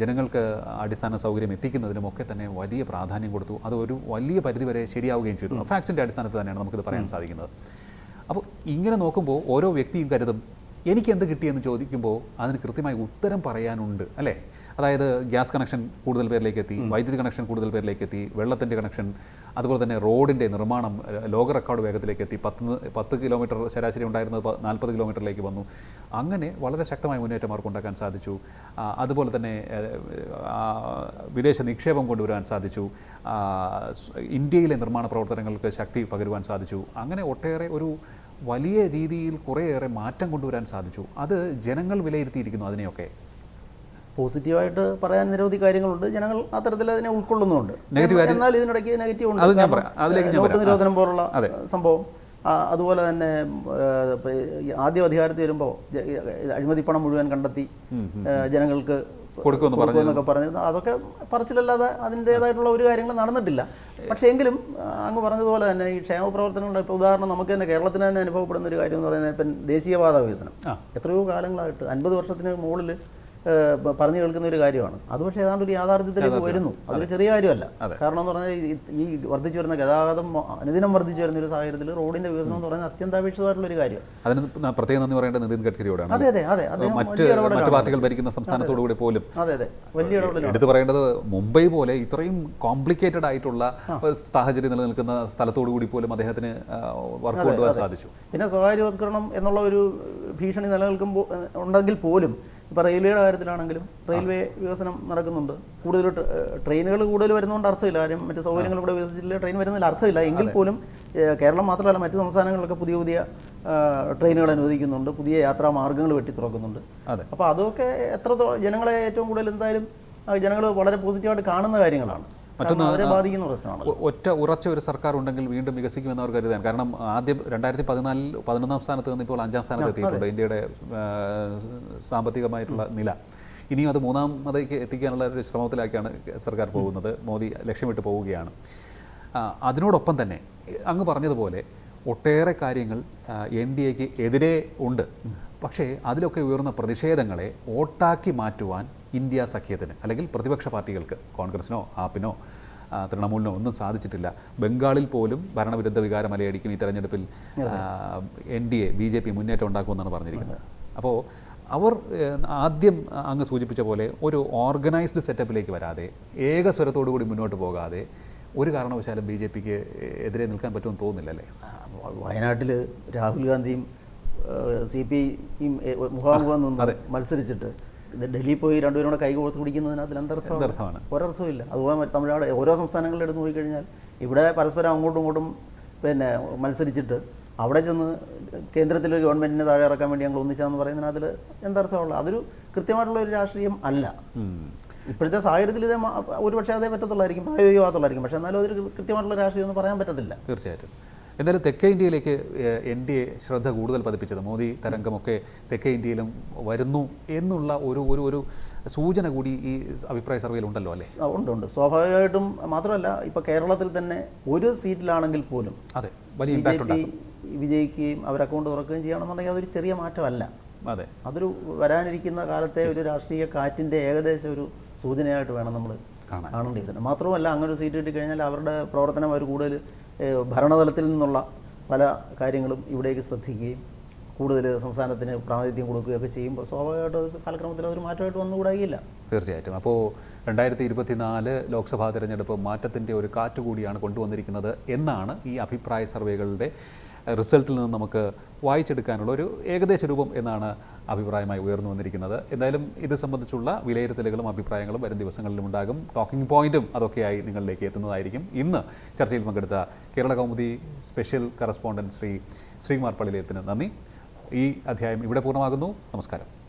ജനങ്ങൾക്ക് അടിസ്ഥാന സൗകര്യം എത്തിക്കുന്നതിനും ഒക്കെ തന്നെ വലിയ പ്രാധാന്യം കൊടുത്തു. അത് ഒരു വലിയ പരിധിവരെ ശരിയാവുകയും ചെയ്തു. ഫാക്സിന്റെ അടിസ്ഥാനത്തിൽ തന്നെയാണ് നമുക്കിത് പറയാൻ സാധിക്കുന്നത്. അപ്പോൾ ഇങ്ങനെ നോക്കുമ്പോൾ ഓരോ വ്യക്തിയും കരുതും എനിക്ക് എന്ത് കിട്ടിയെന്ന് ചോദിക്കുമ്പോൾ അതിന് കൃത്യമായി ഉത്തരം പറയാനുണ്ട് അല്ലേ? അതായത് ഗ്യാസ് കണക്ഷൻ കൂടുതൽ പേരിലേക്ക് എത്തി വൈദ്യുതി കണക്ഷൻ കൂടുതൽ പേരിലേക്ക് എത്തി വെള്ളത്തിന്റെ കണക്ഷൻ അതുപോലെ തന്നെ റോഡിന്റെ നിർമ്മാണം ലോക റെക്കോർഡ് വേഗത്തിലേക്ക് എത്തി. പത്ത് പത്ത് കിലോമീറ്റർ ശരാശരി ഉണ്ടായിരുന്നത് നാൽപ്പത് കിലോമീറ്ററിലേക്ക് വന്നു. അങ്ങനെ വളരെ ശക്തമായ മുന്നേറ്റം അവർക്ക് ഉണ്ടാക്കാൻ സാധിച്ചു. അതുപോലെ തന്നെ വിദേശ നിക്ഷേപം കൊണ്ടുവരാൻ സാധിച്ചു. ഇന്ത്യയിലെ നിർമ്മാണ പ്രവർത്തനങ്ങൾക്ക് ശക്തി പകരുവാൻ സാധിച്ചു. അങ്ങനെ ഒട്ടേറെ ഒരു വലിയ രീതിയിൽ കുറേയേറെ മാറ്റം കൊണ്ടുവരാൻ സാധിച്ചു. അത് ജനങ്ങൾ വിലയിരുത്തിയിരിക്കുന്നു അതിനെയൊക്കെ. പോസിറ്റീവായിട്ട് പറയാൻ നിരവധി കാര്യങ്ങളുണ്ട്. ജനങ്ങൾ അത്തരത്തിൽ അതിനെ ഉൾക്കൊള്ളുന്നുണ്ട് എന്നാൽ ഇതിനിടയ്ക്ക് നെഗറ്റീവ് ഉണ്ട്. നോട്ട്. നിരോധനം പോലുള്ള സംഭവം അതുപോലെ തന്നെ ആദ്യം അധികാരത്തിൽ വരുമ്പോൾ അഴിമതിപ്പണം മുഴുവൻ കണ്ടെത്തി ജനങ്ങൾക്ക് കൊടുക്കുമെന്ന് കൊടുക്കുമെന്നൊക്കെ പറഞ്ഞിരുന്നു. അതൊക്കെ പറച്ചിലല്ലാതെ അതിന്റേതായിട്ടുള്ള ഒരു കാര്യങ്ങൾ നടന്നിട്ടില്ല. പക്ഷേ എങ്കിലും അങ്ങ് പറഞ്ഞതുപോലെ തന്നെ ഈ ക്ഷേമ പ്രവർത്തനങ്ങളുടെ ഇപ്പോൾ ഉദാഹരണം നമുക്ക് തന്നെ കേരളത്തിന് തന്നെ അനുഭവപ്പെടുന്ന ഒരു കാര്യം എന്ന് പറയുന്നത് ഇപ്പം ദേശീയപാത വികസനം. എത്രയോ കാലങ്ങളായിട്ട് അൻപത് വർഷത്തിന് മുകളിൽ പറഞ്ഞു കേൾക്കുന്ന ഒരു കാര്യമാണ്. അത് പക്ഷേ ഏതാണ്ട് ഒരു യാഥാർത്ഥ്യത്തിലേക്ക് വരുന്നു. അതൊരു ചെറിയ കാര്യമല്ല. കാരണം എന്ന് പറഞ്ഞാൽ ഈ- വർദ്ധിച്ചു വരുന്ന ഗതാഗതം അനുദിനം വർദ്ധിച്ചു വരുന്ന ഒരു സാഹചര്യത്തിൽ റോഡിന്റെ വികസനം എന്ന് പറയുന്നത് അത്യന്താപേക്ഷിതമായിട്ടുള്ള ഒരു കാര്യം അതിന് പ്രത്യേകം നന്ദി പറയേണ്ടത് നിതിൻ ഗഡ്കരിയോടാണ്. അതെ അതെ അതെ. മറ്റ് മറ്റ് പാർട്ടികൾ ഭരിക്കുന്ന സംസ്ഥാനത്തോടു കൂടി പോലും അതെ അതെ. വലിയ എടുത്തു പറയേണ്ടത് മുംബൈ പോലെ ഇത്രയും കോംപ്ലിക്കേറ്റഡ് ആയിട്ടുള്ള സാഹചര്യം നിലനിൽക്കുന്ന സ്ഥലത്തോടു കൂടി പോലും അദ്ദേഹത്തിന് വർക്ക് കൊണ്ടുപോകാൻ സാധിച്ചു. പിന്നെ സ്വകാര്യവത്കരണം എന്നുള്ള ഒരു ഭീഷണി നിലനിൽക്കുമ്പോൾ ഉണ്ടെങ്കിൽ പോലും ഇപ്പോൾ റെയിൽവേയുടെ കാര്യത്തിലാണെങ്കിലും റെയിൽവേ വികസനം നടക്കുന്നുണ്ട്. കൂടുതൽ ട്രെയിനുകൾ കൂടുതൽ വരുന്നതുകൊണ്ട് അർത്ഥമില്ല. കാര്യം മറ്റ് സൗകര്യങ്ങൾ ഇവിടെ വികസിച്ചില്ല ട്രെയിൻ വരുന്നതിൽ അർത്ഥമില്ല. എങ്കിൽ പോലും കേരളം മാത്രമല്ല മറ്റ് സംസ്ഥാനങ്ങളിലൊക്കെ പുതിയ പുതിയ ട്രെയിനുകൾ അനുവദിക്കുന്നുണ്ട്. പുതിയ യാത്രാ മാർഗങ്ങൾ വെട്ടി തുറക്കുന്നുണ്ട് അതെ. അപ്പോൾ അതൊക്കെ എത്രത്തോളം ജനങ്ങളെ ഏറ്റവും കൂടുതൽ എന്തായാലും ജനങ്ങൾ വളരെ പോസിറ്റീവായിട്ട് കാണുന്ന കാര്യങ്ങളാണ്. പ്രശ്നമാണ് ഒറ്റ ഉറച്ച ഒരു സർക്കാർ ഉണ്ടെങ്കിൽ വീണ്ടും വികസിക്കുമെന്ന് അവർ കരുതാൻ കാരണം ആദ്യം രണ്ടായിരത്തി പതിനാലിൽ പതിനൊന്നാം സ്ഥാനത്ത് നിന്ന് ഇപ്പോൾ അഞ്ചാം സ്ഥാനത്ത് എത്തിയിട്ടുണ്ട്. ഇന്ത്യയുടെ സാമ്പത്തികമായിട്ടുള്ള നില. ഇനിയും അത് മൂന്നാമതേക്ക് എത്തിക്കാനുള്ള ഒരു ശ്രമത്തിലാക്കിയാണ് സർക്കാർ പോകുന്നത്. മോദി ലക്ഷ്യമിട്ട് പോവുകയാണ്. അതിനോടൊപ്പം തന്നെ അങ്ങ് പറഞ്ഞതുപോലെ ഒട്ടേറെ കാര്യങ്ങൾ എൻ ഡി എക്ക് എതിരെ ഉണ്ട്. പക്ഷേ അതിലൊക്കെ ഉയർന്ന പ്രതിഷേധങ്ങളെ ഓട്ടാക്കി മാറ്റുവാൻ ഇന്ത്യ സഖ്യത്തിന് അല്ലെങ്കിൽ പ്രതിപക്ഷ പാർട്ടികൾക്ക് കോൺഗ്രസിനോ ആപ്പിനോ തൃണമൂലിനോ ഒന്നും സാധിച്ചിട്ടില്ല. ബംഗാളിൽ പോലും ഭരണവിരുദ്ധ വികാരം അലയടിക്കും ഈ തെരഞ്ഞെടുപ്പിൽ N D A B J P മുന്നേറ്റം ഉണ്ടാക്കുമെന്നാണ് പറഞ്ഞിരിക്കുന്നത്. അപ്പോൾ അവർ ആദ്യം അങ്ങ് സൂചിപ്പിച്ച പോലെ ഒരു ഓർഗനൈസ്ഡ് സെറ്റപ്പിലേക്ക് വരാതെ ഏക സ്വരത്തോടു കൂടി മുന്നോട്ട് പോകാതെ ഒരു കാരണവശാലും ബി ജെ പിക്ക് എതിരെ നിൽക്കാൻ പറ്റുമെന്ന് തോന്നുന്നില്ല അല്ലേ വയനാട്ടിൽ രാഹുൽ ഗാന്ധിയും സി പി ഐയും മുഖാമുഖം നിന്ന് മത്സരിച്ചിട്ട് ഡൽഹി പോയി രണ്ടുപേരും കൂടെ കൈ കൊടുത്ത് കുടിക്കുന്നതിനകത്ത് എന്തർത്ഥമാണ്? ഒരർത്ഥമില്ല അതുപോലെ തമിഴ്നാട് ഓരോ സംസ്ഥാനങ്ങളിൽ എടുത്ത് നോക്കിക്കഴിഞ്ഞാൽ ഇവിടെ പരസ്പരം അങ്ങോട്ടും ഇങ്ങോട്ടും പിന്നെ മത്സരിച്ചിട്ട് അവിടെ ചെന്ന് കേന്ദ്രത്തിലെ ഗവൺമെന്റിനെ താഴെ ഇറക്കാൻ വേണ്ടി ഞങ്ങൾ ഒന്നിച്ചാന്ന് പറയുന്നതിനകത്തിൽ എന്തർത്ഥമുള്ള? അതൊരു കൃത്യമായിട്ടുള്ള ഒരു രാഷ്ട്രീയം അല്ല. ഇപ്പോഴത്തെ സാഹചര്യത്തിൽ ഇതേ ഒരുപക്ഷെ അതേ പറ്റത്തുള്ളായിരിക്കും പ്രായോഗികമാകത്തുള്ളായിരിക്കും പക്ഷേ എന്നാലും അതൊരു കൃത്യമായിട്ടുള്ള രാഷ്ട്രീയം ഒന്നും പറയാൻ പറ്റത്തില്ല. തീർച്ചയായിട്ടും. എന്തായാലും തെക്കേ ഇന്ത്യയിലേക്ക് എൻ ഡി എ ശ്രദ്ധ കൂടുതൽ പതിപ്പിച്ചത്. മോദി തരംഗമൊക്കെ തെക്കേ ഇന്ത്യയിലും വരുന്നു എന്നുള്ള ഒരു ഒരു ഒരു സൂചന കൂടി ഈ അഭിപ്രായ സർവേയിൽ ഉണ്ടല്ലോ അല്ലേ? ഉണ്ട് ഉണ്ട്. സ്വാഭാവികമായിട്ടും മാത്രമല്ല ഇപ്പോൾ കേരളത്തിൽ തന്നെ ഒരു സീറ്റിലാണെങ്കിൽ പോലും അതെ വലിയ ഇമ്പാക്റ്റ് വിജയിക്കുകയും അവർ അക്കൗണ്ട് തുറക്കുകയും ചെയ്യണമെന്നുണ്ടെങ്കിൽ അതൊരു ചെറിയ മാറ്റമല്ല. അതെ. അതൊരു വരാനിരിക്കുന്ന കാലത്തെ ഒരു രാഷ്ട്രീയ കാറ്റിന്റെ ഏകദേശം ഒരു സൂചനയായിട്ട് വേണം നമ്മൾ കാണാൻ. കാണേണ്ടിയിരുന്നത്. മാത്രമല്ല അങ്ങനെ ഒരു സീറ്റ് കിട്ടിക്കഴിഞ്ഞാൽ അവരുടെ പ്രവർത്തനം അവർ കൂടുതൽ ഭരണതലത്തിൽ നിന്നുള്ള പല കാര്യങ്ങളും ഇവിടേക്ക് ശ്രദ്ധിക്കുകയും കൂടുതൽ സംസ്ഥാനത്തിന് പ്രാതിനിധ്യം കൊടുക്കുകയൊക്കെ ചെയ്യുമ്പോൾ സ്വാഭാവികമായിട്ടും അത് കാലക്രമത്തിൽ അതൊരു മാറ്റമായിട്ട് വന്നുകൂടായില്ല തീർച്ചയായിട്ടും. അപ്പോൾ രണ്ടായിരത്തി ഇരുപത്തിനാല് ലോക്സഭാ തിരഞ്ഞെടുപ്പ് മാറ്റത്തിന്റെ ഒരു കാറ്റുകൂടിയാണ് കൊണ്ടുവന്നിരിക്കുന്നത് എന്നാണ് ഈ അഭിപ്രായ സർവേകളുടെ റിസൾട്ടിൽ നിന്ന് നമുക്ക് വായിച്ചെടുക്കാനുള്ള ഒരു ഏകദേശ രൂപം എന്നാണ് അഭിപ്രായമായി ഉയർന്നു വന്നിരിക്കുന്നത്. എന്തായാലും ഇത് സംബന്ധിച്ചുള്ള വിലയിരുത്തലുകളും അഭിപ്രായങ്ങളും വരും ദിവസങ്ങളിലും ഉണ്ടാകും. ടോക്കിംഗ് പോയിന്റും അതൊക്കെയായി നിങ്ങളിലേക്ക് എത്തുന്നതായിരിക്കും. ഇന്ന് ചർച്ചയിൽ പങ്കെടുത്ത കേരള കൗമുദി സ്പെഷ്യൽ കറസ്പോണ്ടന്റ് ശ്രീ ശ്രീകുമാർ പള്ളിലേത്തിന് നന്ദി. ഈ അധ്യായം ഇവിടെ പൂർണമാകുന്നു. നമസ്കാരം.